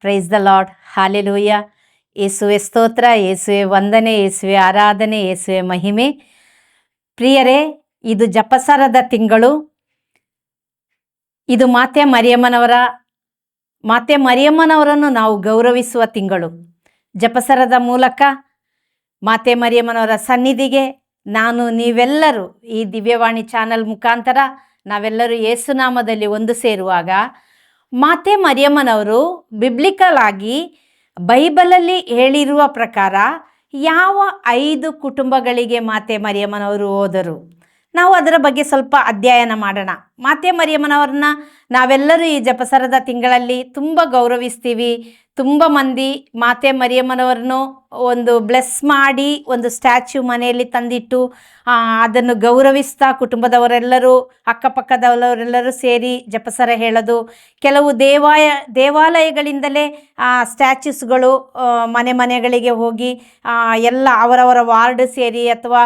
Price the lord hallelujah ಯೇಸುವೆ ಸ್ತೋತ್ರ, ಯೇಸುವೆ ವಂದನೆ, ಯೇಸುವೆ ಆರಾಧನೆ, ಯೇಸುವೆ ಮಹಿಮೆ. ಪ್ರಿಯರೇ, ಇದು ಜಪಸರದ ತಿಂಗಳು. ಇದು ಮಾತೆ ಮರಿಯಮ್ಮನವರ ಮಾತೆ ಮರಿಯಮ್ಮನವರನ್ನು ನಾವು ಗೌರವಿಸುವ ತಿಂಗಳು. ಜಪಸರದ ಮೂಲಕ ಮಾತೆ ಮರಿಯಮ್ಮನವರ ಸನ್ನಿಧಿಗೆ ನಾನು ನೀವೆಲ್ಲರೂ ಈ ದಿವ್ಯವಾಣಿ ಚಾನಲ್ ಮುಖಾಂತರ ನಾವೆಲ್ಲರೂ ಯೇಸುನಾಮದಲ್ಲಿ ಒಂದು ಸೇರುವಾಗ ಮಾತೆ ಮರಿಯಮ್ಮನವರು ಬಿಬ್ಲಿಕಲ್ ಆಗಿ ಬೈಬಲಲ್ಲಿ ಹೇಳಿರುವ ಪ್ರಕಾರ ಯಾವ ಐದು ಕುಟುಂಬಗಳಿಗೆ ಮಾತೆ ಮರಿಯಮ್ಮನವರು ಹೋದರು. ನಾವು ಅದರ ಬಗ್ಗೆ ಸ್ವಲ್ಪ ಅಧ್ಯಯನ ಮಾಡೋಣ. ಮಾತೆ ಮರಿಯಮ್ಮನವ್ರನ್ನ ನಾವೆಲ್ಲರೂ ಈ ಜಪಸರದ ತಿಂಗಳಲ್ಲಿ ತುಂಬ ಗೌರವಿಸ್ತೀವಿ. ತುಂಬ ಮಂದಿ ಮಾತೆ ಮರಿಯಮ್ಮನವ್ರನ್ನು ಒಂದು ಬ್ಲೆಸ್ ಮಾಡಿ ಒಂದು ಸ್ಟ್ಯಾಚ್ಯೂ ಮನೆಯಲ್ಲಿ ತಂದಿಟ್ಟು ಅದನ್ನು ಗೌರವಿಸ್ತಾ ಕುಟುಂಬದವರೆಲ್ಲರೂ, ಅಕ್ಕಪಕ್ಕದವರೆಲ್ಲರೂ ಸೇರಿ ಜಪಸರ ಹೇಳೋದು. ಕೆಲವು ದೇವಾಯ, ದೇವಾಲಯಗಳಿಂದಲೇ, ಆ ಸ್ಟ್ಯಾಚ್ಯೂಸ್ಗಳು ಮನೆ ಮನೆಗಳಿಗೆ ಹೋಗಿ ಎಲ್ಲ ಅವರವರ ವಾರ್ಡ್ ಸೇರಿ ಅಥವಾ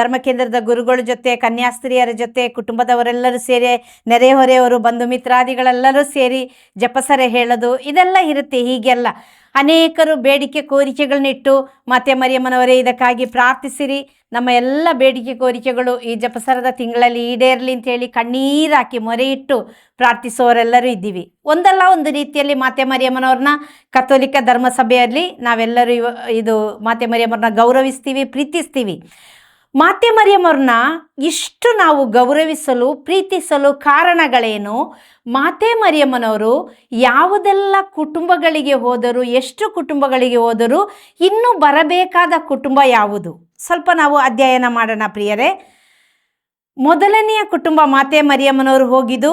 ಧರ್ಮಕೇಂದ್ರದ ಗುರುಗಳ ಜೊತೆ, ಕನ್ಯಾಸ್ತ್ರೀಯರ ಜೊತೆ ಕುಟುಂಬದವರೆಲ್ಲರೂ ಸೇರಿ ನೆರೆಹೊರೆಯವರು ಬಂಧು ಮಿತ್ರಾದಿಗಳೆಲ್ಲರೂ ಸೇರಿ ಜಪಸರೆ ಹೇಳೋದು ಇದೆಲ್ಲ ಇರುತ್ತೆ ಹೀಗೆಲ್ಲ ಅನೇಕರು ಬೇಡಿಕೆ ಕೋರಿಕೆಗಳನ್ನಿಟ್ಟು, ಮಾತೆ ಮರಿಯಮ್ಮನವರೇ, ಇದಕ್ಕಾಗಿ ಪ್ರಾರ್ಥಿಸಿರಿ. ನಮ್ಮ ಎಲ್ಲ ಬೇಡಿಕೆ ಕೋರಿಕೆಗಳು ಈ ಜಪಸರದ ತಿಂಗಳಲ್ಲಿ ಈಡೇರಲಿ ಅಂತೇಳಿ ಕಣ್ಣೀರು ಹಾಕಿ ಮೊರೆ ಇಟ್ಟು ಪ್ರಾರ್ಥಿಸುವವರೆಲ್ಲರೂ ಇದ್ದೀವಿ. ಒಂದಲ್ಲ ಒಂದು ರೀತಿಯಲ್ಲಿ ಮಾತೆ ಮರಿಯಮ್ಮನವ್ರನ್ನ ಕಥೋಲಿಕ ಧರ್ಮಸಭೆಯಲ್ಲಿ ನಾವೆಲ್ಲರೂ ಇದು ಮಾತೆ ಮರಿಯಮ್ಮರನ್ನ ಗೌರವಿಸ್ತೀವಿ, ಪ್ರೀತಿಸ್ತೀವಿ. ಮಾತೆ ಮರಿಯಮ್ಮವ್ರನ್ನ ಇಷ್ಟು ನಾವು ಗೌರವಿಸಲು, ಪ್ರೀತಿಸಲು ಕಾರಣಗಳೇನು? ಮಾತೆ ಮರಿಯಮ್ಮನವರು ಯಾವುದೆಲ್ಲ ಕುಟುಂಬಗಳಿಗೆ ಹೋದರು, ಎಷ್ಟು ಕುಟುಂಬಗಳಿಗೆ ಹೋದರೂ ಇನ್ನೂ ಬರಬೇಕಾದ ಕುಟುಂಬ ಯಾವುದು? ಸ್ವಲ್ಪ ನಾವು ಅಧ್ಯಯನ ಮಾಡೋಣ ಪ್ರಿಯರೇ. ಮೊದಲನೆಯ ಕುಟುಂಬ ಮಾತೆ ಮರಿಯಮ್ಮನವರು ಹೋಗಿದ್ದು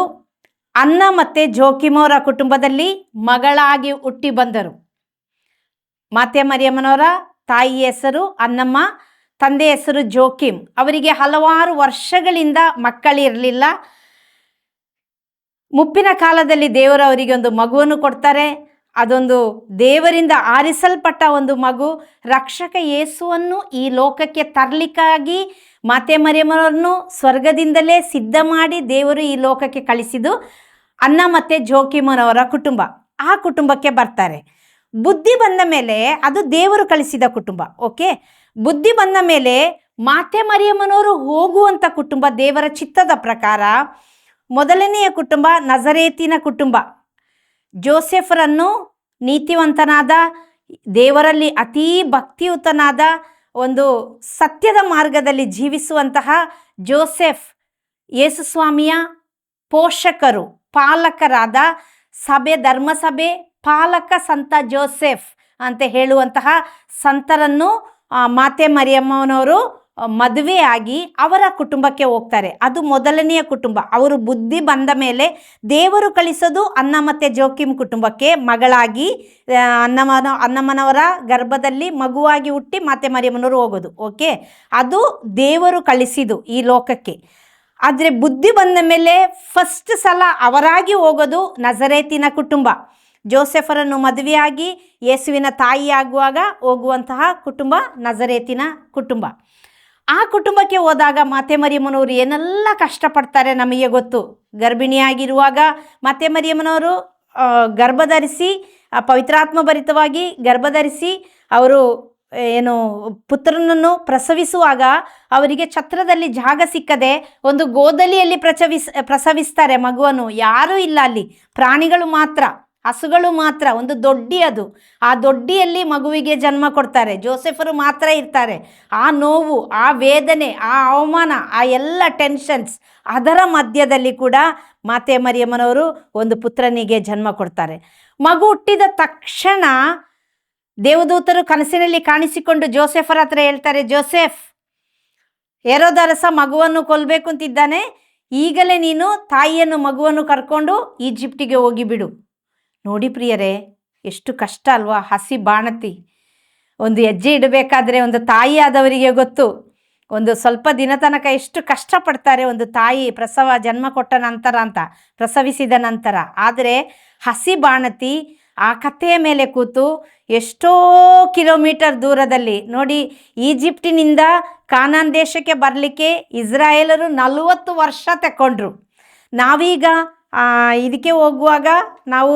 ಅನ್ನ ಮತ್ತು ಜೋಕಿಮೋರ ಕುಟುಂಬದಲ್ಲಿ ಮಗಳಾಗಿ ಹುಟ್ಟಿ ಬಂದರು. ಮಾತೆ ಮರಿಯಮ್ಮನವರ ತಾಯಿ ಹೆಸರು ಅನ್ನಮ್ಮ ತಂದೆ ಹೆಸರು ಜೋಕಿಮ್. ಅವರಿಗೆ ಹಲವಾರು ವರ್ಷಗಳಿಂದ ಮಕ್ಕಳಿರಲಿಲ್ಲ. ಮುಪ್ಪಿನ ಕಾಲದಲ್ಲಿ ದೇವರು ಅವರಿಗೆ ಒಂದು ಮಗುವನ್ನು ಕೊಡ್ತಾರೆ. ಅದೊಂದು ದೇವರಿಂದ ಆರಿಸಲ್ಪಟ್ಟ ಒಂದು ಮಗು. ರಕ್ಷಕ ಯೇಸುವನ್ನು ಈ ಲೋಕಕ್ಕೆ ತರಲಿಕ್ಕಾಗಿ ಮಾತೆ ಮರಿಯಮ್ಮನವ್ರನ್ನು ಸ್ವರ್ಗದಿಂದಲೇ ಸಿದ್ಧ ಮಾಡಿ ದೇವರು ಈ ಲೋಕಕ್ಕೆ ಕಳಿಸಿದ್ದು ಅನ್ನ ಮತ್ತು ಜೋಕಿಮನವರ ಕುಟುಂಬ. ಆ ಕುಟುಂಬಕ್ಕೆ ಬರ್ತಾರೆ. ಬುದ್ಧಿ ಬಂದ ಮೇಲೆ ಅದು ದೇವರು ಕಳಿಸಿದ ಕುಟುಂಬ, ಓಕೆ? ಬುದ್ಧಿ ಬಂದ ಮೇಲೆ ಮಾತೆ ಮರಿಯಮ್ಮನವರು ಹೋಗುವಂಥ ಕುಟುಂಬ, ದೇವರ ಚಿತ್ತದ ಪ್ರಕಾರ ಮೊದಲನೆಯ ಕುಟುಂಬ ನಜರೇತಿನ ಕುಟುಂಬ. ಜೋಸೆಫರನ್ನು ನೀತಿವಂತನಾದ, ದೇವರಲ್ಲಿ ಅತೀ ಭಕ್ತಿಯುತನಾದ ಒಂದು ಸತ್ಯದ ಮಾರ್ಗದಲ್ಲಿ ಜೀವಿಸುವಂತಹ ಜೋಸೆಫ್ ಯೇಸುಸ್ವಾಮಿಯ ಪೋಷಕರು, ಪಾಲಕರಾದ ಸಭೆ, ಧರ್ಮಸಭೆ ಪಾಲಕ ಸಂತ ಜೋಸೆಫ್ ಅಂತ ಹೇಳುವಂತಹ ಸಂತರನ್ನು ಮಾತೆ ಮರಿಯಮ್ಮನವರು ಮದುವೆಯಾಗಿ ಅವರ ಕುಟುಂಬಕ್ಕೆ ಹೋಗ್ತಾರೆ. ಅದು ಮೊದಲನೆಯ ಕುಟುಂಬ. ಅವರು ಬುದ್ಧಿ ಬಂದ ಮೇಲೆ ದೇವರು ಕಳಿಸೋದು ಅನ್ನ ಮತ್ತು ಜೋಕಿಮ್ ಕುಟುಂಬಕ್ಕೆ ಮಗಳಾಗಿ ಅನ್ನಮನ ಅನ್ನಮ್ಮನವರ ಗರ್ಭದಲ್ಲಿ ಮಗುವಾಗಿ ಹುಟ್ಟಿ ಮಾತೆ ಮರಿಯಮ್ಮನವರು ಹೋಗೋದು. ಓಕೆ? ಅದು ದೇವರು ಕಳಿಸಿದು ಈ ಲೋಕಕ್ಕೆ. ಆದರೆ ಬುದ್ಧಿ ಬಂದ ಮೇಲೆ ಫಸ್ಟ್ ಸಲ ಅವರಾಗಿ ಹೋಗೋದು ನಜರೇತಿನ ಕುಟುಂಬ. ಜೋಸೆಫರನ್ನು ಮದುವೆಯಾಗಿ ಯೇಸುವಿನ ತಾಯಿ ಆಗುವಾಗ ಹೋಗುವಂತಹ ಕುಟುಂಬ ನಜರೇತಿನ ಕುಟುಂಬ. ಆ ಕುಟುಂಬಕ್ಕೆ ಹೋದಾಗ ಮಾತೆ ಮರಿಯಮ್ಮನವರು ಏನೆಲ್ಲ ಕಷ್ಟಪಡ್ತಾರೆ ನಮಗೆ ಗೊತ್ತು. ಗರ್ಭಿಣಿಯಾಗಿರುವಾಗ ಮಾತೆ ಮರಿಯಮ್ಮನವರು ಗರ್ಭಧರಿಸಿ ಪವಿತ್ರಾತ್ಮ ಭರಿತವಾಗಿ ಗರ್ಭಧರಿಸಿ ಅವರು ಏನು, ಪುತ್ರನನ್ನು ಪ್ರಸವಿಸುವಾಗ ಅವರಿಗೆ ಛತ್ರದಲ್ಲಿ ಜಾಗ ಸಿಕ್ಕದೆ ಒಂದು ಗೋದಲಿಯಲ್ಲಿ ಪ್ರಚವಿಸ್, ಪ್ರಸವಿಸ್ತಾರೆ ಮಗುವನ್ನು. ಯಾರೂ ಇಲ್ಲ ಅಲ್ಲಿ. ಪ್ರಾಣಿಗಳು ಮಾತ್ರ. ಹಸುಗಳು ಮಾತ್ರ, ಒಂದು ದೊಡ್ಡಿ ಅದು. ಆ ದೊಡ್ಡಿಯಲ್ಲಿ ಮಗುವಿಗೆ ಜನ್ಮ ಕೊಡ್ತಾರೆ, ಜೋಸೆಫರು ಮಾತ್ರ ಇರ್ತಾರೆ. ಆ ನೋವು, ಆ ವೇದನೆ, ಆ ಅವಮಾನ, ಆ ಎಲ್ಲ ಟೆನ್ಷನ್ಸ್ ಅದರ ಮಧ್ಯದಲ್ಲಿ ಕೂಡ ಮಾತೆ ಮರಿಯಮ್ಮನವರು ಒಂದು ಪುತ್ರನಿಗೆ ಜನ್ಮ ಕೊಡ್ತಾರೆ. ಮಗು ಹುಟ್ಟಿದ ತಕ್ಷಣ ದೇವದೂತರು ಕನಸಿನಲ್ಲಿ ಕಾಣಿಸಿಕೊಂಡು ಜೋಸೆಫರ ಹತ್ರ ಹೇಳ್ತಾರೆ, ಜೋಸೆಫ್, ಹೆರೋದರಸ ಮಗುವನ್ನು ಕೊಲ್ಲಬೇಕು ಅಂತಿದ್ದಾನೆ. ಈಗಲೇ ನೀನು ತಾಯಿಯನ್ನು ಮಗುವನ್ನು ಕರ್ಕೊಂಡು ಈಜಿಪ್ಟಿಗೆ ಹೋಗಿಬಿಡು. ನೋಡಿ ಪ್ರಿಯರೇ, ಎಷ್ಟು ಕಷ್ಟ ಅಲ್ವಾ? ಹಸಿ ಬಾಣತಿ. ಒಂದು ಹೆಜ್ಜೆ ಇಡಬೇಕಾದ್ರೆ ಒಂದು ತಾಯಿ ಆದವರಿಗೆ ಗೊತ್ತು. ಒಂದು ಸ್ವಲ್ಪ ದಿನ ತನಕ ಎಷ್ಟು ಕಷ್ಟಪಡ್ತಾರೆ ಒಂದು ತಾಯಿ ಪ್ರಸವ ಜನ್ಮ ಕೊಟ್ಟ ನಂತರ ಅಂತ, ಪ್ರಸವಿಸಿದ ನಂತರ. ಆದರೆ ಹಸಿ ಬಾಣತಿ ಆ ಕಥೆಯ ಮೇಲೆ ಕೂತು ಎಷ್ಟೋ ಕಿಲೋಮೀಟರ್ ದೂರದಲ್ಲಿ, ನೋಡಿ ಈಜಿಪ್ಟಿನಿಂದ ಕಾನಾನ್ ದೇಶಕ್ಕೆ ಬರಲಿಕ್ಕೆ ಇಸ್ರಾಯೇಲರು ನಲವತ್ತು ವರ್ಷ ತಗೊಂಡ್ರು ನಾವೀಗ ಇದಕ್ಕೆ ಹೋಗುವಾಗ ನಾವು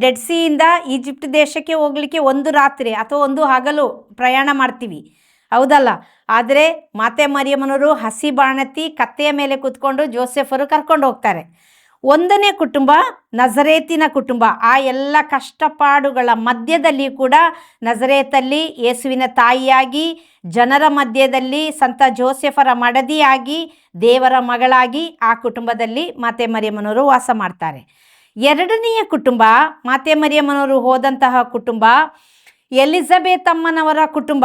ಡೆಡ್ ಸಿಯಿಂದ ಈಜಿಪ್ಟ್ ದೇಶಕ್ಕೆ ಹೋಗಲಿಕ್ಕೆ ಒಂದು ರಾತ್ರಿ ಅಥವಾ ಒಂದು ಹಗಲು ಪ್ರಯಾಣ ಮಾಡ್ತೀವಿ. ಹೌದಲ್ಲ? ಆದರೆ ಮಾತೆ ಮರಿಯಮ್ಮನವರು ಹಸಿ ಬಾಣತಿ ಕತ್ತೆಯ ಮೇಲೆ ಕೂತ್ಕೊಂಡು ಜೋಸೆಫರು ಕರ್ಕೊಂಡು ಹೋಗ್ತಾರೆ. ಒಂದನೇ ಕುಟುಂಬ ನಜರೇತಿನ ಕುಟುಂಬ. ಆ ಎಲ್ಲ ಕಷ್ಟಪಾಡುಗಳ ಮಧ್ಯದಲ್ಲಿ ಕೂಡ ನಜರೇತಲ್ಲಿ ಯೇಸುವಿನ ತಾಯಿಯಾಗಿ, ಜನರ ಮಧ್ಯದಲ್ಲಿ ಸಂತ ಜೋಸೆಫರ ಮಡದಿಯಾಗಿ, ದೇವರ ಮಗಳಾಗಿ ಆ ಕುಟುಂಬದಲ್ಲಿ ಮಾತೆ ಮರಿಯಮ್ಮನವರು ವಾಸ ಮಾಡ್ತಾರೆ. ಎರಡನೆಯ ಕುಟುಂಬ ಮಾತೆ ಮರಿಯಮ್ಮನವರು ಹೋದಂತಹ ಕುಟುಂಬ ಎಲಿಜಬೆತ್ ಅಮ್ಮನವರ ಕುಟುಂಬ.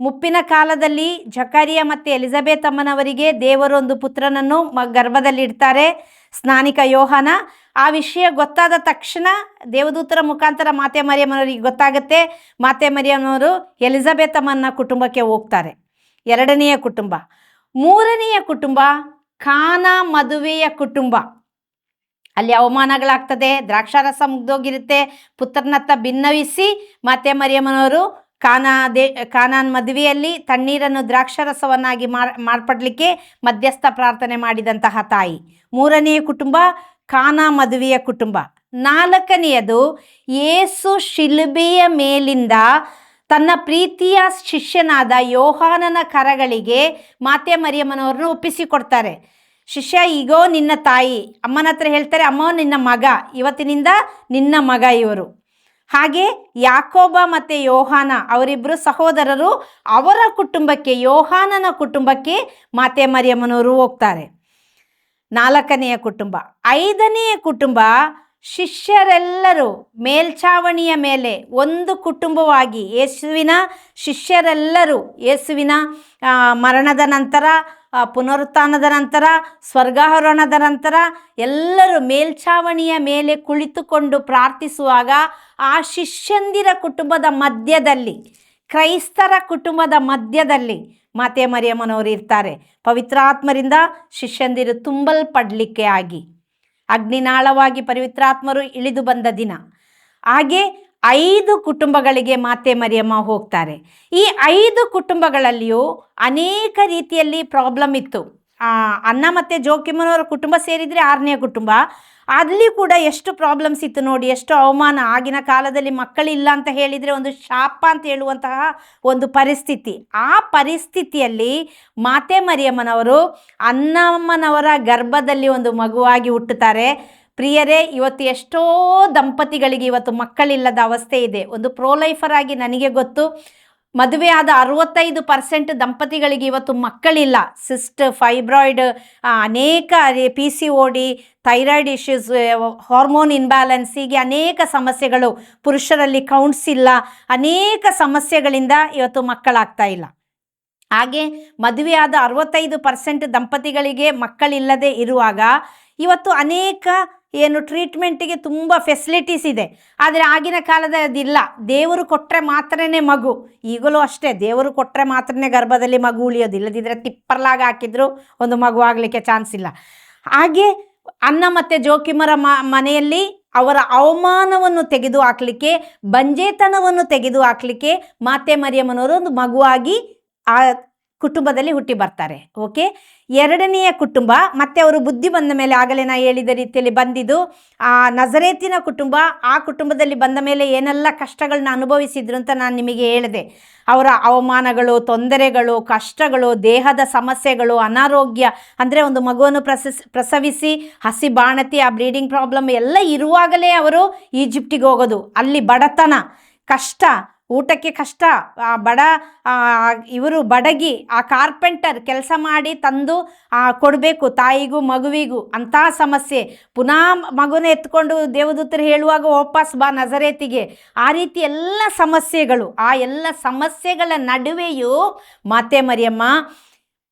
ಮುಪ್ಪಿನ ಕಾಲದಲ್ಲಿ ಜಕಾರಿಯ ಮತ್ತು ಎಲಿಜಬೆತ್ ಅಮ್ಮನವರಿಗೆ ದೇವರೊಂದು ಪುತ್ರನನ್ನು ಮ ಗರ್ಭದಲ್ಲಿಡ್ತಾರೆ. ಸ್ನಾನಿಕ ಯೋಹಾನ. ಆ ವಿಷಯ ಗೊತ್ತಾದ ತಕ್ಷಣ ದೇವದೂತರ ಮುಖಾಂತರ ಮಾತೆ ಮರಿಯಮ್ಮನವರಿಗೆ ಗೊತ್ತಾಗುತ್ತೆ. ಮಾತೆ ಮರಿಯಮ್ಮನವರು ಎಲಿಜಬೆತ್ ಅಮ್ಮನ ಕುಟುಂಬಕ್ಕೆ ಹೋಗ್ತಾರೆ. ಎರಡನೆಯ ಕುಟುಂಬ. ಮೂರನೆಯ ಕುಟುಂಬ ಖಾನ ಮದುವೆಯ ಕುಟುಂಬ. ಅಲ್ಲಿ ಅವಮಾನಗಳಾಗ್ತದೆ, ದ್ರಾಕ್ಷಾರಸ ಮುಗ್ದೋಗಿರುತ್ತೆ, ಪುತ್ರನತ್ತ ಭಿನ್ನವಿಸಿ ಮಾತೆ ಮರಿಯಮ್ಮನವರು ಕಾನಾ ದೇ, ಕಾನಾನ್ ಮದುವೆಯಲ್ಲಿ ತಣ್ಣೀರನ್ನು ದ್ರಾಕ್ಷರಸವನ್ನಾಗಿ ಮಾರ್, ಮಾರ್ಪಡಲಿಕ್ಕೆ ಮಧ್ಯಸ್ಥ ಪ್ರಾರ್ಥನೆ ಮಾಡಿದಂತಹ ತಾಯಿ. ಮೂರನೆಯ ಕುಟುಂಬ ಕಾನಾ ಮದುವೆಯ ಕುಟುಂಬ. ನಾಲ್ಕನೆಯದು ಏಸು ಶಿಲುಬೆಯ ಮೇಲಿಂದ ತನ್ನ ಪ್ರೀತಿಯ ಶಿಷ್ಯನಾದ ಯೋಹಾನನ ಕರಗಳಿಗೆ ಮಾತೆ ಮರಿಯಮ್ಮನವ್ರನ್ನ ಒಪ್ಪಿಸಿಕೊಡ್ತಾರೆ. ಶಿಷ್ಯ, ಈಗೋ ನಿನ್ನ ತಾಯಿ. ಅಮ್ಮನ ಹತ್ರ ಹೇಳ್ತಾರೆ, ಅಮ್ಮ, ನಿನ್ನ ಮಗ. ಇವತ್ತಿನಿಂದ ನಿನ್ನ ಮಗ ಇವರು. ಹಾಗೆ ಯಾಕೋಬ ಮತ್ತು ಯೋಹಾನ ಅವರಿಬ್ಬರು ಸಹೋದರರು ಅವರ ಕುಟುಂಬಕ್ಕೆ, ಯೋಹಾನನ ಕುಟುಂಬಕ್ಕೆ ಮಾತೆ ಮರಿಯಮ್ಮನವರು ಹೋಗ್ತಾರೆ. ನಾಲ್ಕನೆಯ ಕುಟುಂಬ. ಐದನೆಯ ಕುಟುಂಬ ಶಿಷ್ಯರೆಲ್ಲರೂ ಮೇಲ್ಛಾವಣಿಯ ಮೇಲೆ ಒಂದು ಕುಟುಂಬವಾಗಿ ಯೇಸುವಿನ ಶಿಷ್ಯರೆಲ್ಲರೂ ಯೇಸುವಿನ ಮರಣದ ನಂತರ ಪುನರುತ್ಥಾನದ ನಂತರ, ಸ್ವರ್ಗಾರೋಹಣದ ನಂತರ ಎಲ್ಲರೂ ಮೇಲ್ಛಾವಣಿಯ ಮೇಲೆ ಕುಳಿತುಕೊಂಡು ಪ್ರಾರ್ಥಿಸುವಾಗ ಆ ಶಿಷ್ಯಂದಿರ ಕುಟುಂಬದ ಮಧ್ಯದಲ್ಲಿ, ಕ್ರೈಸ್ತರ ಕುಟುಂಬದ ಮಧ್ಯದಲ್ಲಿ ಮಾತೆ ಮರಿಯಮ್ಮನವರು ಇರ್ತಾರೆ. ಪವಿತ್ರಾತ್ಮರಿಂದ ಶಿಷ್ಯಂದಿರು ತುಂಬಲ್ಪಡಲಿಕ್ಕೆ ಆಗಿ, ಅಗ್ನಿನಾಳವಾಗಿ ಪವಿತ್ರಾತ್ಮರು ಇಳಿದು ಬಂದ ದಿನ. ಹಾಗೆ ಐದು ಕುಟುಂಬಗಳಿಗೆ ಮಾತೆ ಮರಿಯಮ್ಮ ಹೋಗ್ತಾರೆ. ಈ ಐದು ಕುಟುಂಬಗಳಲ್ಲಿಯೂ ಅನೇಕ ರೀತಿಯಲ್ಲಿ ಪ್ರಾಬ್ಲಮ್ ಇತ್ತು. ಅನ್ನ ಮತ್ತು ಜೋಕಿಮನವರ ಕುಟುಂಬ ಸೇರಿದರೆ ಆರನೇ ಕುಟುಂಬ. ಅಲ್ಲಿ ಕೂಡ ಎಷ್ಟು ಪ್ರಾಬ್ಲಮ್ಸ್ ಇತ್ತು ನೋಡಿ, ಎಷ್ಟು ಅವಮಾನ ಆಗಿನ ಕಾಲದಲ್ಲಿ ಮಕ್ಕಳಿಲ್ಲ ಅಂತ ಹೇಳಿದರೆ ಒಂದು ಶಾಪ ಅಂತ ಹೇಳುವಂತಹ ಒಂದು ಪರಿಸ್ಥಿತಿ. ಆ ಪರಿಸ್ಥಿತಿಯಲ್ಲಿ ಮಾತೆ ಮರಿಯಮ್ಮನವರು ಅನ್ನಮ್ಮನವರ ಗರ್ಭದಲ್ಲಿ ಒಂದು ಮಗುವಾಗಿ ಹುಟ್ಟುತ್ತಾರೆ. ಪ್ರಿಯರೇ, ಇವತ್ತು ಎಷ್ಟೋ ದಂಪತಿಗಳಿಗೆ ಇವತ್ತು ಮಕ್ಕಳಿಲ್ಲದ ಅವಸ್ಥೆ ಇದೆ. ಒಂದು ಪ್ರೋಲೈಫರ್ ಆಗಿ ನನಗೆ ಗೊತ್ತು, ಮದುವೆ ಆದ ಅರವತ್ತೈದು ಪರ್ಸೆಂಟ್ ದಂಪತಿಗಳಿಗೆ ಇವತ್ತು ಮಕ್ಕಳಿಲ್ಲ. ಸಿಸ್ಟ್ ಫೈಬ್ರಾಯ್ಡ್ ಅನೇಕ P C O D thyroid issues hormone imbalance ಹೀಗೆ ಅನೇಕ ಸಮಸ್ಯೆಗಳು. ಪುರುಷರಲ್ಲಿ ಕೌಂಟ್ಸ್ ಇಲ್ಲ. ಅನೇಕ ಸಮಸ್ಯೆಗಳಿಂದ ಇವತ್ತು ಮಕ್ಕಳಾಗ್ತಾ ಇಲ್ಲ. ಹಾಗೆ ಮದುವೆಯಾದ ಅರವತ್ತೈದು ಪರ್ಸೆಂಟ್ ದಂಪತಿಗಳಿಗೆ ಮಕ್ಕಳಿಲ್ಲದೆ ಇರುವಾಗ, ಇವತ್ತು ಅನೇಕ ಏನು ಟ್ರೀಟ್ಮೆಂಟಿಗೆ ತುಂಬ ಫೆಸಿಲಿಟೀಸ್ ಇದೆ. ಆದರೆ ಆಗಿನ ಕಾಲದ ಅದಿಲ್ಲ. ದೇವರು ಕೊಟ್ಟರೆ ಮಾತ್ರನೇ ಮಗು. ಈಗಲೂ ಅಷ್ಟೇ. ದೇವರು ಕೊಟ್ಟರೆ ಮಾತ್ರನೇ ಗರ್ಭದಲ್ಲಿ ಮಗು ಉಳಿಯೋದು. ಇಲ್ಲದಿದ್ದರೆ ತಿಪ್ಪರ್ಲಾಗ ಹಾಕಿದ್ರು ಒಂದು ಮಗು ಆಗಲಿಕ್ಕೆ ಚಾನ್ಸ್ ಇಲ್ಲ. ಹಾಗೆ ಅನ್ನ ಮತ್ತು ಜೋಕಿಮರ ಮನೆಯಲ್ಲಿ ಅವರ ಅವಮಾನವನ್ನು ತೆಗೆದು ಹಾಕಲಿಕ್ಕೆ, ಬಂಜೇತನವನ್ನು ತೆಗೆದು ಹಾಕಲಿಕ್ಕೆ ಮಾತೆ ಮರಿಯಮ್ಮನವರು ಒಂದು ಮಗುವಾಗಿ ಆ ಕುಟುಂಬದಲ್ಲಿ ಹುಟ್ಟಿ ಬರ್ತಾರೆ, ಓಕೆ? ಎರಡನೆಯ ಕುಟುಂಬ, ಮತ್ತೆ ಅವರು ಬುದ್ಧಿ ಬಂದ ಮೇಲೆ ಆಗಲೇ ನಾ ಹೇಳಿದ ರೀತಿಯಲ್ಲಿ ಬಂದಿದ್ದು, ಆ ನಜರೇತಿನ ಕುಟುಂಬ, ಆ ಕುಟುಂಬದಲ್ಲಿ ಬಂದ ಮೇಲೆ ಏನೆಲ್ಲ ಕಷ್ಟಗಳನ್ನ ಅನುಭವಿಸಿದ್ರು ಅಂತ ನಾನು ನಿಮಗೆ ಹೇಳಿದೆ. ಅವರ ಅವಮಾನಗಳು, ತೊಂದರೆಗಳು, ಕಷ್ಟಗಳು, ದೇಹದ ಸಮಸ್ಯೆಗಳು, ಅನಾರೋಗ್ಯ, ಅಂದರೆ ಒಂದು ಮಗುವನ್ನು ಪ್ರಸಸ್, ಪ್ರಸವಿಸಿ, ಹಸಿ ಬಾಣತಿ, ಆ ಬ್ಲೀಡಿಂಗ್ ಪ್ರಾಬ್ಲಮ್ ಎಲ್ಲ ಇರುವಾಗಲೇ ಅವರು ಈಜಿಪ್ಟಿಗೆ ಹೋಗೋದು. ಅಲ್ಲಿ ಬಡತನ, ಕಷ್ಟ ಊಟಕ್ಕೆ ಕಷ್ಟ, ಆ ಬಡ ಇವರು ಬಡಗಿ, ಆ ಕಾರ್ಪೆಂಟರ್ ಕೆಲಸ ಮಾಡಿ ತಂದು ಕೊಡಬೇಕು ತಾಯಿಗೂ ಮಗುವಿಗೂ ಅಂತಹ ಸಮಸ್ಯೆ. ಪುನಃ ಮಗುನ ಎತ್ಕೊಂಡು ದೇವದೂತರು ಹೇಳುವಾಗ, ವಾಪಸ್ ಬಾ ನಜರೇತಿಗೆ. ಆ ರೀತಿ ಎಲ್ಲ ಸಮಸ್ಯೆಗಳು, ಆ ಎಲ್ಲ ಸಮಸ್ಯೆಗಳ ನಡುವೆಯೂ ಮಾತೆ ಮರಿಯಮ್ಮ,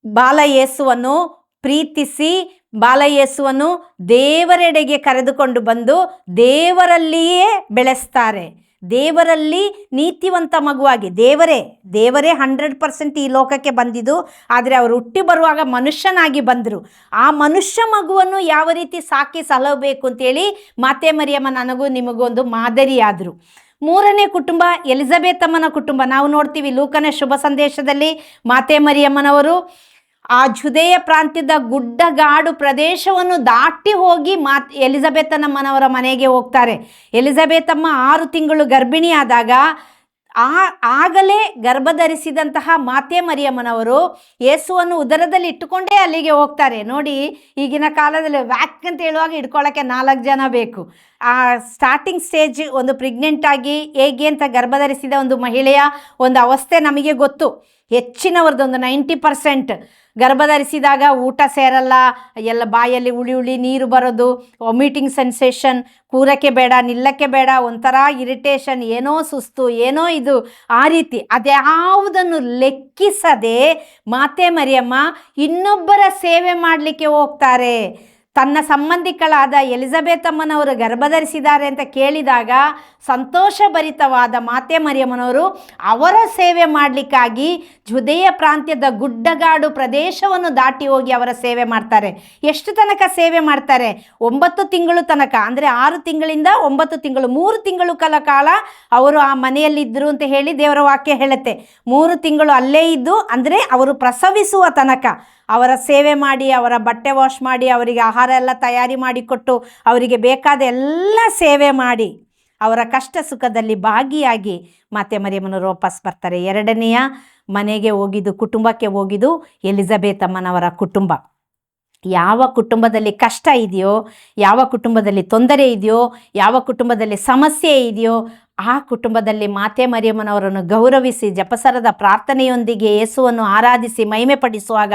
ಬಾಲಯೇಸುವನ್ನು ಪ್ರೀತಿಸಿ, ಬಾಲಯೇಸುವನ್ನು ದೇವರೆಡೆಗೆ ಕರೆದುಕೊಂಡು ಬಂದು ದೇವರಲ್ಲಿಯೇ ಬೆಳೆಸ್ತಾರೆ. ದೇವರಲ್ಲಿ ನೀತಿವಂತ ಮಗುವಾಗಿ, ದೇವರೇ ದೇವರೇ ಹಂಡ್ರೆಡ್ ಪರ್ಸೆಂಟ್ ಈ ಲೋಕಕ್ಕೆ ಬಂದಿದ್ದು, ಆದರೆ ಅವರು ಹುಟ್ಟಿ ಬರುವಾಗ ಮನುಷ್ಯನಾಗಿ ಬಂದರು. ಆ ಮನುಷ್ಯ ಮಗುವನ್ನು ಯಾವ ರೀತಿ ಸಾಕಿ ಸಲಹಬೇಕು ಅಂತೇಳಿ ಮಾತೆ ಮರಿಯಮ್ಮ ನನಗೂ ನಿಮಗೊಂದು ಮಾದರಿಯಾದರು. ಮೂರನೇ ಕುಟುಂಬ ಎಲಿಜಬೆತಮ್ಮನ ಕುಟುಂಬ. ನಾವು ನೋಡ್ತೀವಿ ಲೂಕನ ಶುಭ ಸಂದೇಶದಲ್ಲಿ ಮಾತೆ ಮರಿಯಮ್ಮನವರು ಆ ಜುದೆಯ ಪ್ರಾಂತ್ಯದ ಗುಡ್ಡಗಾಡು ಪ್ರದೇಶವನ್ನು ದಾಟಿ ಹೋಗಿ ಮಾತ್ ಮನವರ ಮನೆಗೆ ಹೋಗ್ತಾರೆ. ಎಲಿಜಬೆತಮ್ಮ ಆರು ತಿಂಗಳು ಗರ್ಭಿಣಿಯಾದಾಗ ಆ ಆಗಲೇ ಗರ್ಭಧರಿಸಿದಂತಹ ಮಾತೆ ಮರಿಯಮ್ಮನವರು ಯೇಸುವನ್ನು ಉದರದಲ್ಲಿ ಇಟ್ಟುಕೊಂಡೇ ಅಲ್ಲಿಗೆ ಹೋಗ್ತಾರೆ. ನೋಡಿ ಈಗಿನ ಕಾಲದಲ್ಲಿ ವ್ಯಾಕ್ ಅಂತ ಹೇಳುವಾಗ ಇಟ್ಕೊಳ್ಳೋಕ್ಕೆ ನಾಲ್ಕು ಜನ ಬೇಕು. ಆ ಸ್ಟಾರ್ಟಿಂಗ್ ಸ್ಟೇಜ್ ಒಂದು ಪ್ರೆಗ್ನೆಂಟ್ ಆಗಿ ಹೇಗೆ ಅಂತ ಗರ್ಭಧರಿಸಿದ ಒಂದು ಮಹಿಳೆಯ ಒಂದು ಅವಸ್ಥೆ ನಮಗೆ ಗೊತ್ತು. ಹೆಚ್ಚಿನವ್ರದ್ದು ಒಂದು ನೈಂಟಿ ಪರ್ಸೆಂಟ್ ಗರ್ಭಧರಿಸಿದಾಗ ಊಟ ಸೇರಲ್ಲ, ಎಲ್ಲ ಬಾಯಲ್ಲಿ ಉಳಿ ಉಳಿ ನೀರು ಬರೋದು ವಾಮಿಟಿಂಗ್ ಸೆನ್ಸೇಷನ್ ಕೂರಕ್ಕೆ ಬೇಡ, ನಿಲ್ಲಕ್ಕೆ ಬೇಡ, ಒಂಥರ ಇರಿಟೇಷನ್ ಏನೋ ಸುಸ್ತು, ಏನೋ ಇದು. ಆ ರೀತಿ ಅದ್ಯಾವುದನ್ನು ಲೆಕ್ಕಿಸದೆ ಮಾತೆ ಮರಿಯಮ್ಮ ಇನ್ನೊಬ್ಬರ ಸೇವೆ ಮಾಡಲಿಕ್ಕೆ ಹೋಗ್ತಾರೆ. ತನ್ನ ಸಂಬಂಧಿಕಳಾದ ಎಲಿಜಬೆತಮ್ಮನವರು ಗರ್ಭಧರಿಸಿದ್ದಾರೆ ಅಂತ ಕೇಳಿದಾಗ ಸಂತೋಷಭರಿತವಾದ ಮಾತೆ ಮರಿಯಮ್ಮನವರು ಅವರ ಸೇವೆ ಮಾಡಲಿಕ್ಕಾಗಿ ಜುದೆಯ ಪ್ರಾಂತ್ಯದ ಗುಡ್ಡಗಾಡು ಪ್ರದೇಶವನ್ನು ದಾಟಿ ಹೋಗಿ ಅವರ ಸೇವೆ ಮಾಡ್ತಾರೆ. ಎಷ್ಟು ತನಕ ಸೇವೆ ಮಾಡ್ತಾರೆ? ಒಂಬತ್ತು ತಿಂಗಳು ತನಕ, ಅಂದರೆ ಆರು ತಿಂಗಳಿಂದ ಒಂಬತ್ತು ತಿಂಗಳು, ಮೂರು ತಿಂಗಳು ಕಾಲ ಕಾಲ ಅವರು ಆ ಮನೆಯಲ್ಲಿದ್ದರು ಅಂತ ಹೇಳಿ ದೇವರ ವಾಕ್ಯ ಹೇಳುತ್ತೆ. ಮೂರು ತಿಂಗಳು ಅಲ್ಲೇ ಇದ್ದು, ಅಂದರೆ ಅವರು ಪ್ರಸವಿಸುವ ತನಕ. ಅವರ ಸೇವೆ ಮಾಡಿ, ಅವರ ಬಟ್ಟೆ ವಾಶ್ ಮಾಡಿ, ಅವರಿಗೆ ಆಹಾರ ಎಲ್ಲ ತಯಾರಿ ಮಾಡಿಕೊಟ್ಟು ಅವರಿಗೆ ಬೇಕಾದ ಎಲ್ಲ ಸೇವೆ ಮಾಡಿ, ಅವರ ಕಷ್ಟ ಸುಖದಲ್ಲಿ ಭಾಗಿಯಾಗಿ ಮಾತೆ ಮರಿಯಮ್ಮನವರು ವಾಪಸ್ ಬರ್ತಾರೆ ಎರಡನೆಯ ಮನೆಗೆ ಹೋಗಿದ್ದು, ಕುಟುಂಬಕ್ಕೆ ಹೋಗಿದ್ದು ಎಲಿಜಬೆತಮ್ಮನವರ ಕುಟುಂಬ. ಯಾವ ಕುಟುಂಬದಲ್ಲಿ ಕಷ್ಟ ಇದೆಯೋ, ಯಾವ ಕುಟುಂಬದಲ್ಲಿ ತೊಂದರೆ ಇದೆಯೋ, ಯಾವ ಕುಟುಂಬದಲ್ಲಿ ಸಮಸ್ಯೆ ಇದೆಯೋ ಆ ಕುಟುಂಬದಲ್ಲಿ ಮಾತೆ ಮರಿಯಮ್ಮನವರನ್ನು ಗೌರವಿಸಿ ಜಪಸರದ ಪ್ರಾರ್ಥನೆಯೊಂದಿಗೆ ಯೇಸುವನ್ನು ಆರಾಧಿಸಿ ಮಹಿಮೆ ಪಡಿಸುವಾಗ